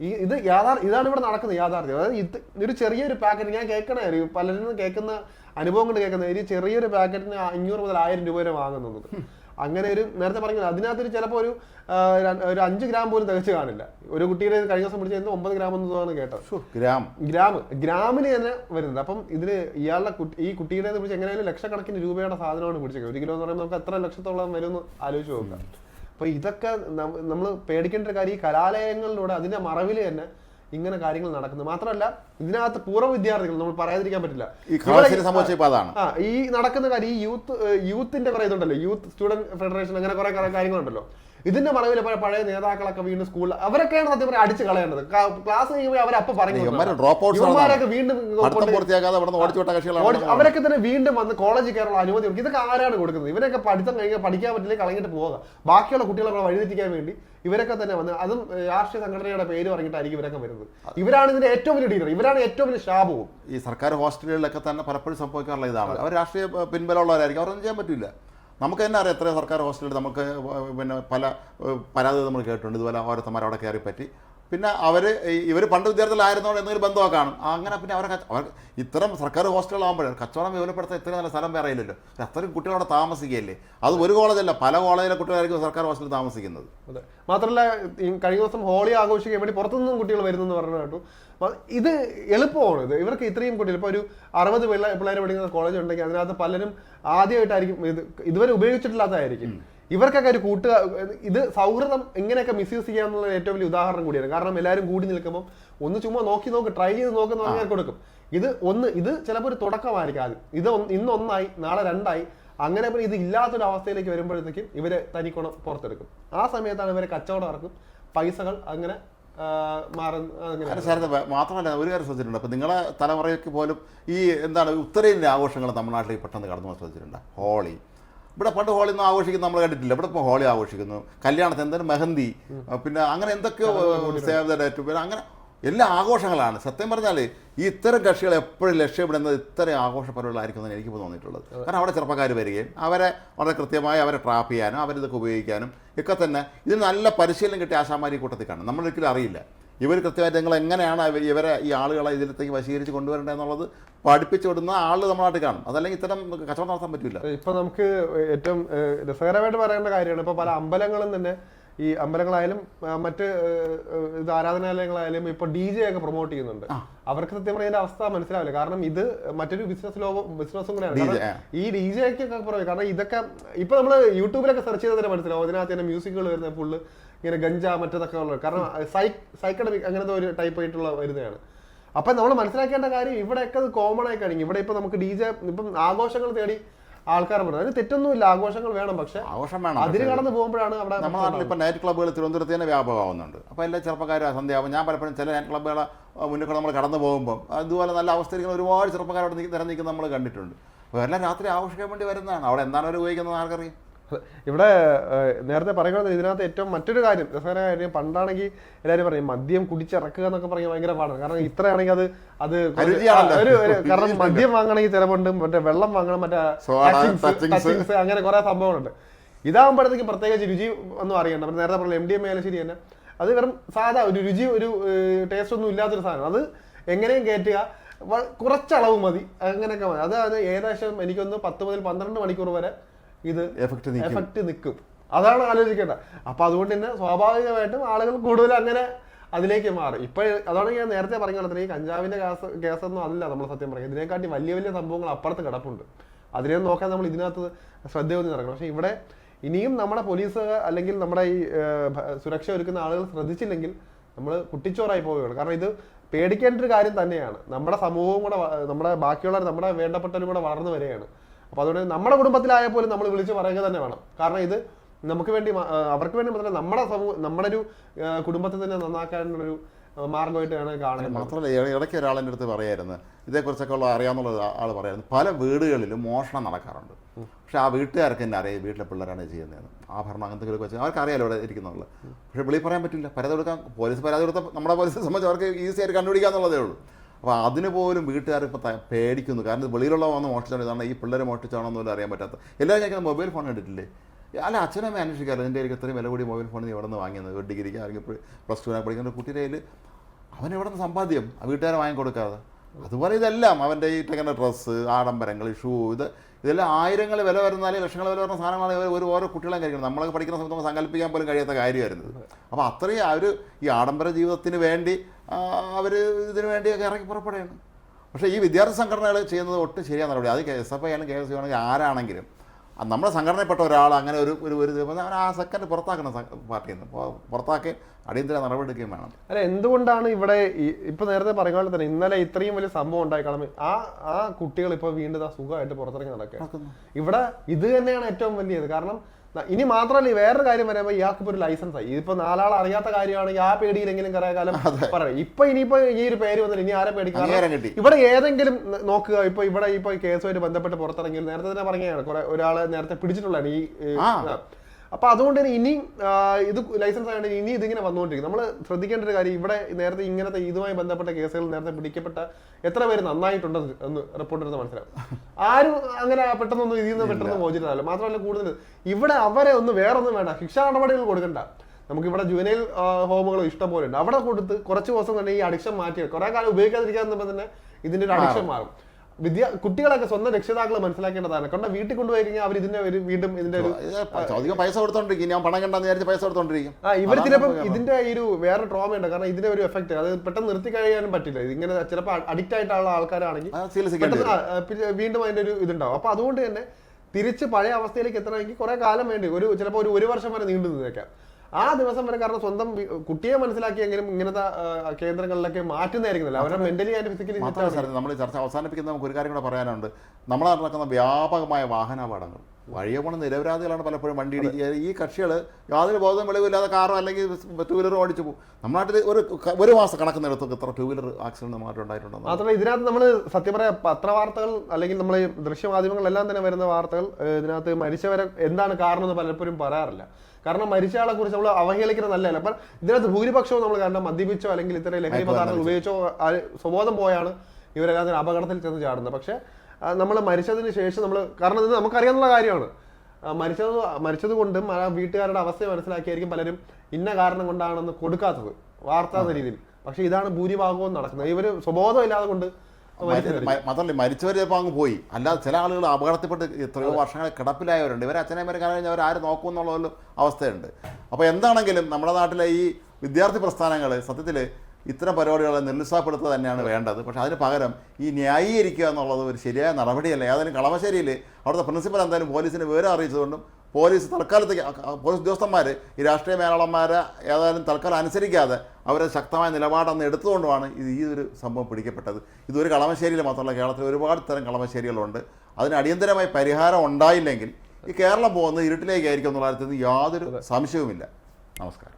ഈ ഇത് യാഥാർ ഇതാണ് ഇവിടെ നടക്കുന്നത് യാഥാർത്ഥ്യം. അതായത് ഇത് ഒരു ചെറിയൊരു പാക്കറ്റ് ഞാൻ കേൾക്കണേ ഒരു നിന്ന് കേൾക്കുന്ന അനുഭവം കൊണ്ട് കേൾക്കുന്നത് ഒരു ചെറിയൊരു പാക്കറ്റിന് അഞ്ഞൂറ് മുതൽ ആയിരം രൂപ വരെ വാങ്ങുന്നത് അങ്ങനെ ഒരു നേരത്തെ പറഞ്ഞത് അതിനകത്തൊരു ചിലപ്പോൾ ഒരു ഒരു അഞ്ച് ഗ്രാം പോലും തികച്ചു കാണില്ല. ഒരു കുട്ടിയുടെ കഴിഞ്ഞ ദിവസം പിടിച്ചു ഒമ്പത് ഗ്രാം എന്നതാണ് കേട്ടത്. ഗ്രാം. ഗ്രാം ഗ്രാമിന് തന്നെ വരുന്നത്. അപ്പം ഇതിന് ഇയാളുടെ കുട്ടി ഈ കുട്ടിയുടെ പിടിച്ച് എങ്ങനെയാലും ലക്ഷക്കണക്കിന് രൂപയുടെ സാധനമാണ് പിടിച്ചത് ഒരു കിലോ എന്ന് പറയുമ്പോൾ നമുക്ക് എത്ര ലക്ഷത്തോളം വരുമെന്ന് ആലോചിച്ച് നോക്കാം. അപ്പൊ ഇതൊക്കെ നമ്മൾ പേടിക്കേണ്ട ഒരു കാര്യം ഈ കലാലയങ്ങളിലൂടെ അതിന്റെ മറവിൽ തന്നെ ഇങ്ങനെ കാര്യങ്ങൾ നടക്കുന്നത് മാത്രമല്ല ഇതിനകത്ത് പൂർവ വിദ്യാർത്ഥികൾ നമ്മൾ പറയാതിരിക്കാൻ പറ്റില്ല. ഈ അതാണ്. നടക്കുന്ന കാര്യം ഈ യൂത്ത് യൂത്തിന്റെ കുറെ ഇതുണ്ടല്ലോ. യൂത്ത് സ്റ്റുഡന്റ് ഫെഡറേഷൻ അങ്ങനെ കുറെ കാര്യങ്ങളുണ്ടല്ലോ. ഇതിന്റെ മറവിൽ പഴയ നേതാക്കളൊക്കെ വീണ്ടും സ്കൂളിൽ അവരൊക്കെയാണ് സത്യം പറഞ്ഞാൽ അടിച്ചു കളയേണ്ടത്. ക്ലാസ് കഴിയുമ്പോൾ അവരപ്പൊ പറഞ്ഞു ഇവന്മാരൊക്കെ വീണ്ടും അവരൊക്കെ തന്നെ വീണ്ടും വന്ന് കോളേജിൽ കയറാനുള്ള അനുമതി കൊടുക്കും. ഇതൊക്കെ ആരാണ് കൊടുക്കുന്നത്? ഇവരൊക്കെ പഠിത്തം കഴിഞ്ഞാൽ പഠിക്കാൻ പറ്റില്ല കളഞ്ഞിട്ട് പോവുക. ബാക്കിയുള്ള കുട്ടികളെ കൂടെ വഴിതെറ്റിക്കാൻ വേണ്ടി ഇവരൊക്കെ തന്നെ വന്ന് അതും രാഷ്ട്രീയ സംഘടനയുടെ പേര് പറഞ്ഞിട്ടായിരിക്കും ഇവരൊക്കെ വരുന്നത്. ഇവരാണ് ഇതിന്റെ ഏറ്റവും വലിയ ലീഡർ ഇവരാണ് ഏറ്റവും വലിയ ശാപവും. ഈ സർക്കാർ ഹോസ്റ്റലുകളിലൊക്കെ തന്നെ പലപ്പോഴും സംഭവിക്കാറുള്ള ഇതാണ്. അവർ രാഷ്ട്രീയ പിൻബലമുള്ളവരായിരിക്കും. അവരൊന്നും ചെയ്യാൻ പറ്റില്ല നമുക്ക് തന്നെ അറിയാം എത്ര സർക്കാർ ഹോസ്റ്റലിൽ നമുക്ക് പിന്നെ പല പരാതി നമ്മൾ കേട്ടിട്ടുണ്ട്. ഇതുപോലെ ഓരോരുത്തന്മാർ അവിടെ കയറി പറ്റി. പിന്നെ അവർ ഇവർ പണ്ട് വിദ്യാർത്ഥികളായിരുന്നോണ്ട് എന്തെങ്കിലും ബന്ധമൊക്കെ കാണും. അങ്ങനെ പിന്നെ അവരെ അവർക്ക് അവർ ഇത്തരം സർക്കാർ ഹോസ്റ്റലുകളാകുമ്പോഴേ കച്ചവടം വിപുലപ്പെടുത്താൻ ഇത്രയും നല്ല സ്ഥലം വേറെ ഇല്ലല്ലോ. അത്രയും കുട്ടികൾ അവിടെ താമസിക്കുകയല്ലേ? അത് ഒരു കോളേജല്ല പല കോളേജിലെ കുട്ടികളായിരിക്കും സർക്കാർ ഹോസ്റ്റലിൽ താമസിക്കുന്നത്. അതെ. മാത്രമല്ല ഈ കഴിഞ്ഞ ദിവസം ഹോളി ആഘോഷിക്കാൻ വേണ്ടി പുറത്തുനിന്നും കുട്ടികൾ വരുന്നെന്ന് പറഞ്ഞു കേട്ടു. ഇത് എളുപ്പമാണ്. ഇത് ഇവർക്ക് ഇത്രയും കുട്ടികൾ. ഇപ്പൊ ഒരു അറുപത് പിള്ളേർ പിള്ളേർ പഠിക്കുന്ന കോളേജ് ഉണ്ടെങ്കിൽ അതിനകത്ത് പലരും ആദ്യമായിട്ടായിരിക്കും ഇത് ഇതുവരെ ഉപയോഗിച്ചിട്ടില്ലാത്തതായിരിക്കും. ഇവർക്കൊക്കെ ഒരു കൂട്ടുക ഇത് സൗഹൃദം എങ്ങനെയൊക്കെ മിസ്യൂസ് ചെയ്യാന്നുള്ള ഏറ്റവും വലിയ ഉദാഹരണം കൂടിയാണ്. കാരണം എല്ലാവരും കൂടി നിൽക്കുമ്പോൾ ഒന്ന് ചുമ്മാ നോക്കി നോക്ക് ട്രൈ ചെയ്ത് നോക്കുന്ന പറഞ്ഞാൽ കൊടുക്കും. ഇത് ഒന്ന് ഇത് ചിലപ്പോൾ ഒരു തുടക്കമായിരിക്കും ആദ്യം. ഇത് ഇന്ന് ഒന്നായി നാളെ രണ്ടായി. അങ്ങനെ ഇത് ഇല്ലാത്തൊരു അവസ്ഥയിലേക്ക് വരുമ്പോഴത്തേക്കും ഇവർ തനിക്കുണം പുറത്തെടുക്കും. ആ സമയത്താണ് ഇവരെ കച്ചവടം ഇറക്കും. പൈസകൾ അങ്ങനെ മാറുന്ന വേ- മാത്രമല്ല ഒരു കാര്യം ശ്രദ്ധിച്ചിട്ടുണ്ട്. അപ്പോൾ നിങ്ങളെ തലമുറയ്ക്ക് പോലും ഈ എന്താണ് ഉത്തരേന്ത്യ ആഘോഷങ്ങൾ തമിഴ്നാട്ടിലേക്ക് പെട്ടെന്ന് കടന്നു പോകാൻ ശ്രദ്ധിച്ചിട്ടുണ്ട്. ഹോളി. ഇവിടെ പണ്ട് ഹോളി ഒന്നും ആഘോഷിക്കുന്ന നമ്മൾ കണ്ടിട്ടില്ല. ഇവിടെ ഇപ്പോൾ ഹോളി ആഘോഷിക്കുന്നു. കല്യാണത്തിന് എന്തായാലും മെഹന്തി പിന്നെ അങ്ങനെ എന്തൊക്കെയോ സേവ് ദ ഡേറ്റ് പിന്നെ അങ്ങനെ എല്ലാ ആഘോഷങ്ങളാണ്. സത്യം പറഞ്ഞാൽ ഈ ഇത്തരം കക്ഷികൾ എപ്പോഴും ലക്ഷ്യപ്പെടുന്നത് ഇത്തരം ആഘോഷ പരിപാടികളായിരിക്കും എന്ന് എനിക്കിപ്പോൾ തോന്നിയിട്ടുള്ളത്. കാരണം അവിടെ ചെറുപ്പക്കാർ വരികയും അവരെ വളരെ കൃത്യമായി അവരെ ട്രാപ്പ് ചെയ്യാനും അവരിതൊക്കെ ഉപയോഗിക്കാനും ഒക്കെ തന്നെ ഇതിന് നല്ല പരിശീലനം കിട്ടിയ ആശാമാരി കൂട്ടത്തിൽ കാണും. നമ്മളൊരിക്കലും അറിയില്ല. ഇവർ കൃത്യമായിട്ട് നിങ്ങൾ എങ്ങനെയാണ് ഇവരെ ഈ ആളുകളെ ഇതിലത്തേക്ക് വശീകരിച്ച് കൊണ്ടുവരേണ്ടത് എന്നുള്ളത് പഠിപ്പിച്ചു വിടുന്ന ആൾ നമ്മളായിട്ട് കാണും. അതല്ലെങ്കിൽ ഇത്തരം കച്ചവടം നടത്താൻ പറ്റില്ല ഇപ്പൊ നമുക്ക് ഏറ്റവും രസകരമായിട്ട് പറയേണ്ട കാര്യമാണ് ഇപ്പൊ പല അമ്പലങ്ങളും തന്നെ ഈ അമ്പലങ്ങളായാലും മറ്റ് ഇത് ആരാധനാലയങ്ങളായാലും ഇപ്പൊ ഡി ജെ ഒക്കെ പ്രൊമോട്ട് ചെയ്യുന്നുണ്ട്. അവർക്ക് സത്യം പറഞ്ഞ അവസ്ഥ മനസ്സിലാവില്ല. കാരണം ഇത് മറ്റൊരു ബിസിനസ് ലോകം ബിസിനസ്സും കൂടെയാണ് ഈ ഡി ജെ ഒക്കെ പറയും കാരണം ഇതൊക്കെ ഇപ്പൊ നമ്മൾ യൂട്യൂബിലൊക്കെ സെർച്ച് ചെയ്താൽ തന്നെ മനസ്സിലാവും. അതിനകത്ത് തന്നെ മ്യൂസിക്കുകൾ വരുന്ന ഫുള്ള് ഇങ്ങനെ ഗഞ്ച മറ്റതൊക്കെ ഉള്ളത്. കാരണം സൈക്ക് സൈക്കഡമിക് അങ്ങനത്തെ ഒരു ടൈപ്പ് ആയിട്ടുള്ള വരുന്നതാണ്. അപ്പൊ നമ്മൾ മനസ്സിലാക്കേണ്ട കാര്യം ഇവിടെയൊക്കെ അത് കോമൺ ആയി കഴിഞ്ഞു. ഇവിടെ ഇപ്പൊ നമുക്ക് ഡി ജെ ഇപ്പം ആഘോഷങ്ങൾ തേടി ആൾക്കാർ പറഞ്ഞു അതിന് തെറ്റൊന്നുമില്ല. ആഘോഷങ്ങൾ വേണം പക്ഷെ ആഘോഷം വേണം അതിന് കടന്നു പോകുമ്പോഴാണ് അവിടെ നമ്മുടെ നാട്ടിൽ ഇപ്പോൾ നൈറ്റ് ക്ലബ്ബുകൾ തിരുവനന്തപുരത്ത് തന്നെ വ്യാപകമാവുന്നുണ്ട്. അപ്പോൾ എല്ലാ ചെറുപ്പക്കാരും സന്ധ്യയാവും ഞാൻ പലപ്പോഴും ചില നൈറ്റ് ക്ലബ്ബുകളെ മുന്നിൽ കൂടെ നമ്മൾ കടന്നു പോകുമ്പോൾ അതുപോലെ നല്ല അവസ്ഥയിരിക്കുന്ന ഒരുപാട് ചെറുപ്പക്കാരോട് നിരം നിൽക്കുന്ന നമ്മൾ കണ്ടിട്ടുണ്ട്. അപ്പോൾ എല്ലാം രാത്രി ആഘോഷിക്കാൻ വേണ്ടി വരുന്നതാണ്. അവിടെ എന്താണ് അവർ ഉപയോഗിക്കുന്നത് ആർക്കറിയാം ഇവിടെ നേരത്തെ പറയുന്നത് ഇതിനകത്ത് ഏറ്റവും മറ്റൊരു കാര്യം രസകര കാര്യം പണ്ടാണെങ്കിൽ എല്ലാവരും പറയും മദ്യം കുടിച്ചിറക്കുക എന്നൊക്കെ പറയാൻ ഭയങ്കര പാടാണ്. കാരണം ഇത്രയാണെങ്കിൽ അത് അത്. ഒരു കാരണം മദ്യം വാങ്ങണമെങ്കിൽ ചിലവുണ്ട് മറ്റേ വെള്ളം വാങ്ങണം മറ്റേ അങ്ങനെ കുറെ സംഭവങ്ങളുണ്ട്. ഇതാകുമ്പോഴത്തേക്കും പ്രത്യേകിച്ച് രുചി ഒന്നും അറിയണ്ട. നേരത്തെ പറഞ്ഞ എം ഡി എം ആയാലും ശരി തന്നെ. അത് വെറും സാധാ ഒരു രുചി ഒരു ടേസ്റ്റ് ഒന്നും ഇല്ലാത്തൊരു സാധനം അത് എങ്ങനെയും കയറ്റുക കുറച്ചളവ് മതി. അങ്ങനെയൊക്കെ മതി. അത് അത് ഏകദേശം എനിക്കൊന്ന് പത്ത് മുതൽ പന്ത്രണ്ട് മണിക്കൂർ വരെ ഇത് എഫക്റ്റ് എഫക്റ്റ് നിൽക്കും അതാണ് ആലോചിക്കേണ്ടത് അപ്പൊ അതുകൊണ്ട് തന്നെ സ്വാഭാവികമായിട്ടും ആളുകൾ കൂടുതൽ അങ്ങനെ അതിലേക്ക് മാറും. ഇപ്പൊ അതാണ് ഞാൻ നേരത്തെ പറഞ്ഞ പോലെ തന്നെ ഈ കഞ്ചാവിന്റെ കേസ് കേസൊന്നും അല്ല നമ്മൾ സത്യം പറയുന്നത് ഇതിനെക്കാട്ടി വലിയ വലിയ സംഭവങ്ങൾ അപ്പുറത്ത് കിടപ്പുണ്ട്. അതിനെ നോക്കാൻ നമ്മൾ ഇതിനകത്ത് ശ്രദ്ധ ശ്രദ്ധയൊന്നും നടക്കണം. പക്ഷെ ഇവിടെ ഇനിയും നമ്മുടെ പോലീസ് അല്ലെങ്കിൽ നമ്മുടെ ഈ സുരക്ഷ ഒരുക്കുന്ന ആളുകൾ ശ്രദ്ധിച്ചില്ലെങ്കിൽ നമ്മൾ കുട്ടിച്ചോറായി പോവുകയാണ് കാരണം ഇത് പേടിക്കേണ്ട ഒരു കാര്യം തന്നെയാണ്. നമ്മുടെ സമൂഹവും കൂടെ നമ്മുടെ ബാക്കിയുള്ളവർ നമ്മുടെ വേണ്ടപ്പെട്ടവരും കൂടെ വളർന്നു വരികയാണ്. അപ്പൊ അതുകൊണ്ട് നമ്മുടെ കുടുംബത്തിലായ പോലും നമ്മൾ വിളിച്ച് പറയുക തന്നെ വേണം. കാരണം ഇത് നമുക്ക് വേണ്ടി അവർക്ക് വേണ്ടി മാത്രമല്ല നമ്മുടെ സമൂഹ നമ്മുടെ ഒരു കുടുംബത്തെ തന്നെ നന്നാക്കാനുള്ളൊരു മാർഗമായിട്ടാണ് കാണുന്നത്. മാത്രമല്ല ഇടയ്ക്ക് ഒരാളെന്റെ അടുത്ത് പറയായിരുന്നു ഇതേക്കുറിച്ചൊക്കെ ഉള്ള അറിയാമെന്നുള്ള ആൾ പറയായിരുന്നു പല വീടുകളിലും മോഷണം നടക്കാറുണ്ട്. പക്ഷെ ആ വീട്ടുകാർക്ക് തന്നെ അറിയാം വീട്ടിലെ പിള്ളേരാണ് ചെയ്യുന്നതെന്ന്. ചെയ്യുന്നത് ആഭരണം അങ്ങനത്തെ ഒക്കെ വെച്ച് അവർക്ക് അറിയാലോ ഇവിടെ ഇരിക്കുന്നുള്ളത് പക്ഷേ വിളി പറയാൻ പറ്റില്ല. പരാതി കൊടുക്കാൻ പോലീസ് പരാതി കൊടുത്ത നമ്മുടെ പോലീസിനെ സംബന്ധിച്ച് അവർക്ക് ഈസി ആയിട്ട് കണ്ടുപിടിക്കാന്നുള്ളതേ ഉള്ളൂ. അപ്പോൾ അതിന് പോലും വീട്ടുകാർ ഇപ്പോൾ പേടിക്കുന്നു. കാരണം വെളിയിലുള്ള വന്ന് മോഷ്ടിച്ചാണ് ഇതാണ് ഈ പിള്ളേരെ മോഷ്ടിച്ചാണോ എന്നൊന്നും അറിയാൻ പറ്റാത്ത എല്ലാവരും ഞാൻ മൊബൈൽ ഫോൺ കണ്ടിട്ടില്ലേ? അല്ല അച്ഛനെ അന്വേഷിക്കാറില്ല എന്റെ കയ്യിൽ ഇത്രയും വില കൂടി മൊബൈൽ ഫോൺ നീ എവിടെന്ന് വാങ്ങിയത്? ഒരു ഡിഗ്രിക്ക് അല്ലെങ്കിൽ പ്ലസ് ടു പഠിക്കുന്ന കുട്ടിയുടെ കയ്യിൽ അവൻ ഇവിടെ നിന്ന് സമ്പാദ്യം? വീട്ടുകാരെ വാങ്ങിക്കൊടുക്കാതെ. അതുപോലെ ഇതെല്ലാം അവന്റെ ഈ ഇട്ടങ്ങനെ ഡ്രസ്സ് ആഡംബരങ്ങൾ ഷൂ ഇത് ഇതെല്ലാം ആയിരങ്ങൾ വില വരുന്ന അല്ലെങ്കിൽ ലക്ഷങ്ങൾ വില വരുന്ന സാധനമാണ് ഇവർ ഒരു ഓരോ കുട്ടികളെ കഴിക്കുന്നത്. നമ്മളൊക്കെ പഠിക്കുന്ന സമയത്ത് നമുക്ക് സങ്കല്പിക്കാൻ പോലും കഴിയാത്ത കാര്യമായിരുന്നത് അപ്പോൾ അത്രയും അവർ ഈ ആഡംബര ജീവിതത്തിന് വേണ്ടി അവർ ഇതിനു വേണ്ടിയൊക്കെ ഇറങ്ങി പുറപ്പെടുകയാണ്. പക്ഷേ ഈ വിദ്യാർത്ഥി സംഘടനകൾ ചെയ്യുന്നത് ഒട്ടും ശരിയാണ് നടപടി അത് എസ് എഫ് ഐ ആയാലും കെ എസ് യു ആണെങ്കിൽ ആരാണെങ്കിലും നമ്മുടെ സംഘടനയിൽപ്പെട്ട ഒരാൾ അങ്ങനെ ഒരു ഒരു ഒരു ദിവസം അവൻ ആ സെക്കൻഡ് പുറത്താക്കണം പാർട്ടിയിൽ നിന്ന്. പുറത്താക്കി അടിയന്തര നടപടിയെടുക്കുകയും വേണം. അല്ല എന്തുകൊണ്ടാണ് ഇവിടെ ഇപ്പൊ നേരത്തെ പറഞ്ഞ പോലെ തന്നെ ഇന്നലെ ഇത്രയും വലിയ സംഭവം ഉണ്ടായിക്കണം. ആ ആ കുട്ടികൾ ഇപ്പൊ വീണ്ടും സുഖമായിട്ട് പുറത്തിറങ്ങി നടക്കുക. ഇവിടെ ഇത് തന്നെയാണ് ഏറ്റവും വലിയത് കാരണം ഇനി മാത്രമല്ല വേറൊരു കാര്യം പറയുമ്പോൾ ഇയാൾക്ക് ഇപ്പൊ ഒരു ലൈസൻസ് ആയി. ഇതിപ്പോ നാലാൾ അറിയാത്ത കാര്യമാണെങ്കിൽ ആ പേടിയിലെങ്കിലും കുറെ കാലം പറയാം ഇപ്പൊ ഇനിയിപ്പോ ഈ ഒരു പേര് വന്നില്ല. ഇനി ആരെ പേടിക്കും? ഇവിടെ ഏതെങ്കിലും നോക്കുക. ഇപ്പൊ ഇവിടെ ഇപ്പൊ കേസുമായിട്ട് ബന്ധപ്പെട്ട് പുറത്തിറങ്ങി. നേരത്തെ തന്നെ പറഞ്ഞാണ് കുറെ ഒരാളെ നേരത്തെ പിടിച്ചിട്ടുള്ളതാണ്. ഈ ഈ- ആ. ആ. അപ്പൊ അതുകൊണ്ട് തന്നെ ഇനിയും ഇത് ലൈസൻസ് ആയതുകൊണ്ട് ഇനി ഇതിങ്ങനെ വന്നുകൊണ്ടിരിക്കും നമ്മൾ ശ്രദ്ധിക്കേണ്ട ഒരു കാര്യം ഇവിടെ നേരത്തെ ഇങ്ങനത്തെ ഇതുമായി ബന്ധപ്പെട്ട കേസുകൾ നേരത്തെ പിടിക്കപ്പെട്ട എത്ര പേര് നന്നായിട്ടുണ്ടെന്ന് എന്ന് റിപ്പോർട്ട് എടുത്ത് മനസ്സിലാവും. ആരും അങ്ങനെ പെട്ടെന്നൊന്നും ഇതിൽ നിന്ന് പെട്ടെന്ന് മോചിതമല്ല മാത്രമല്ല കൂടുതൽ ഇവിടെ അവരെ ഒന്ന് വേറൊന്നും വേണ്ട. ശിക്ഷാ നടപടികൾ കൊടുക്കണ്ട. നമുക്ക് ഇവിടെ ജുവനൈൽ ഹോമുകൾ ഇഷ്ടം പോലെ ഉണ്ട്. അവിടെ കൊടുത്ത് കുറച്ച് ദിവസം തന്നെ ഈ അഡിക്ഷൻ മാറ്റി കുറെ കാലം ഉപയോഗിക്കാതിരിക്കാൻ തന്നെ ഇതിന്റെ ഒരു അഡിക്ഷൻ മാറും. വിദ്യ കുട്ടികളൊക്കെ സ്വന്തം രക്ഷിതാക്കൾ മനസ്സിലാക്കേണ്ടതാണ്. കാരണം വീട്ടിൽ കൊണ്ടുപോയി കഴിഞ്ഞാൽ അവർ ഇതിന്റെ ഒരു വീണ്ടും ഇതിന്റെ ഒരു അധികം പൈസ കൊടുത്തോണ്ടിരിക്കും. ഞാൻ പണം കണ്ടെന്ന് വിചാരിച്ച് പൈസ കൊടുത്തോണ്ടിരിക്കും. ആ ഇവർ ചിലപ്പോൾ ചിലപ്പം ഇതിന്റെ ഒരു വേറെ ട്രോമ ഉണ്ട് കാരണം ഇതിന്റെ ഒരു എഫക്റ്റ് അത് പെട്ടെന്ന് നിർത്തി കഴിയാനും പറ്റില്ല. ഇങ്ങനെ ചിലപ്പോൾ അഡിക്റ്റ് ആയിട്ടുള്ള ആൾക്കാരാണെങ്കിൽ വീണ്ടും അതിന്റെ ഒരു ഇതുണ്ടാവും. അപ്പൊ അതുകൊണ്ട് തന്നെ തിരിച്ച് പഴയ അവസ്ഥയിലേക്ക് എത്തണമെങ്കിൽ കുറെ കാലം വേണ്ടി. ഒരു ചിലപ്പോൾ ഒരു ഒരു വർഷം വരെ നീണ്ടു നിന്നേക്കാം ആ ദിവസം വരെ കാരണം സ്വന്തം കുട്ടിയെ മനസ്സിലാക്കിയെങ്കിലും ഇങ്ങനത്തെ കേന്ദ്രങ്ങളിലൊക്കെ മാറ്റുന്നതായിരിക്കുന്നില്ല. അവരെ മെന്റലി ആൻഡ് ഫിസിക്കലി നമ്മൾ ചർച്ച അവസാനിപ്പിക്കുന്ന നമുക്ക് ഒരു കാര്യം കൂടെ പറയാനുണ്ട്. നമ്മളെ നടക്കുന്ന വ്യാപകമായ വാഹനാപകടങ്ങൾ. വഴിയെ പോണ നിരപരാധികളാണ് പലപ്പോഴും വണ്ടി ഇടിക്കുക ഈ കക്ഷികൾ യാതൊരു ബോധം വെളിവില്ലാതെ കാറോ അല്ലെങ്കിൽ ടൂ വീലറോ ഓടിച്ചു പോകും. നമ്മുടെ ഒരു ഒരു മാസം കണക്കുന്നിടത്തൊക്കെ ഇത്ര ടൂ വീലർ ആക്സിഡന്റ് നമ്മുടെ ഉണ്ടായിട്ടുണ്ട് മാത്രമല്ല ഇതിനകത്ത് നമ്മൾ സത്യം പറയാം പത്രവാർത്തകൾ അല്ലെങ്കിൽ നമ്മൾ ദൃശ്യമാധ്യമങ്ങളെല്ലാം തന്നെ വരുന്ന വാർത്തകൾ ഇതിനകത്ത് മരിച്ചവരെ എന്താണ് കാരണം എന്ന് പലപ്പോഴും പറയാറില്ല. കാരണം മരിച്ചയാളെ കുറിച്ച് നമ്മൾ അവഹേളിക്കുന്ന നല്ലതല്ല. അപ്പം ഇതിനകത്ത് ഭൂരിപക്ഷവും നമ്മൾ കാരണം മദ്യപിച്ചോ അല്ലെങ്കിൽ ഇത്തരം ലഹരി പദാർത്ഥങ്ങൾ ഉപയോഗിച്ചോ സ്വബോധം പോയാണ് ഇവരെല്ലാം അപകടത്തിൽ ചെന്ന് ചാടുന്നത്. പക്ഷെ നമ്മൾ മരിച്ചതിന് ശേഷം നമ്മൾ കാരണം ഇത് നമുക്കറിയാവുന്ന കാര്യമാണ്. മരിച്ചത് മരിച്ചത് കൊണ്ടും ആ വീട്ടുകാരുടെ അവസ്ഥ മനസ്സിലാക്കിയായിരിക്കും പലരും ഇന്ന കാരണം കൊണ്ടാണെന്ന് കൊടുക്കാത്തത് വാർത്താ രീതിയിൽ. പക്ഷെ ഇതാണ് ഭൂരിഭാഗവും നടക്കുന്നത്. ഇവർ സ്വബോധം ഇല്ലാതെ കൊണ്ട്. മാത്രമല്ല മരിച്ചവർ ചിലപ്പോൾ അങ്ങ് പോയി. അല്ലാതെ ചില ആളുകൾ അപകടത്തിൽപ്പെട്ട് എത്രയോ വർഷങ്ങൾ കിടപ്പിലായവരുണ്ട്. ഇവർ അച്ഛനമ്മരെ കാലം കഴിഞ്ഞാൽ അവർ ആര് നോക്കും എന്നുള്ള അവസ്ഥയുണ്ട്. അപ്പോൾ എന്താണെങ്കിലും നമ്മുടെ നാട്ടിലെ ഈ വിദ്യാർത്ഥി പ്രസ്ഥാനങ്ങൾ സത്യത്തിൽ ഇത്തരം പരിപാടികളെ നിരുത്സാഹപ്പെടുത്തുക തന്നെയാണ് വേണ്ടത്. പക്ഷേ അതിന് പകരം ഈ ന്യായീകരിക്കുക എന്നുള്ളത് ഒരു ശരിയായ നടപടിയല്ല. ഏതായാലും കളമശ്ശേരിയിൽ അവിടുത്തെ പ്രിൻസിപ്പൽ എന്തായാലും പോലീസിന് വിവരം അറിയിച്ചതുകൊണ്ടും പോലീസ് തൽക്കാലത്തേക്ക് പോലീസ് ഉദ്യോഗസ്ഥന്മാർ ഈ രാഷ്ട്രീയ മേലാളന്മാരെ ഏതായാലും തൽക്കാലം അനുസരിക്കാതെ അവരെ ശക്തമായ നിലപാടന്ന് എടുത്തുകൊണ്ടുമാണ് ഇത് ഈ ഒരു സംഭവം പിടിക്കപ്പെട്ടത്. ഇതൊരു കളമശ്ശേരിയിൽ മാത്രമല്ല കേരളത്തിൽ ഒരുപാട് തരം കളമശ്ശേരികളുണ്ട്. അതിന് അടിയന്തരമായി പരിഹാരം ഉണ്ടായില്ലെങ്കിൽ ഈ കേരളം പോകുന്നത് ഇരുട്ടിലേക്കായിരിക്കും എന്നുള്ള കാര്യത്തിൽ യാതൊരു സംശയവുമില്ല. നമസ്കാരം.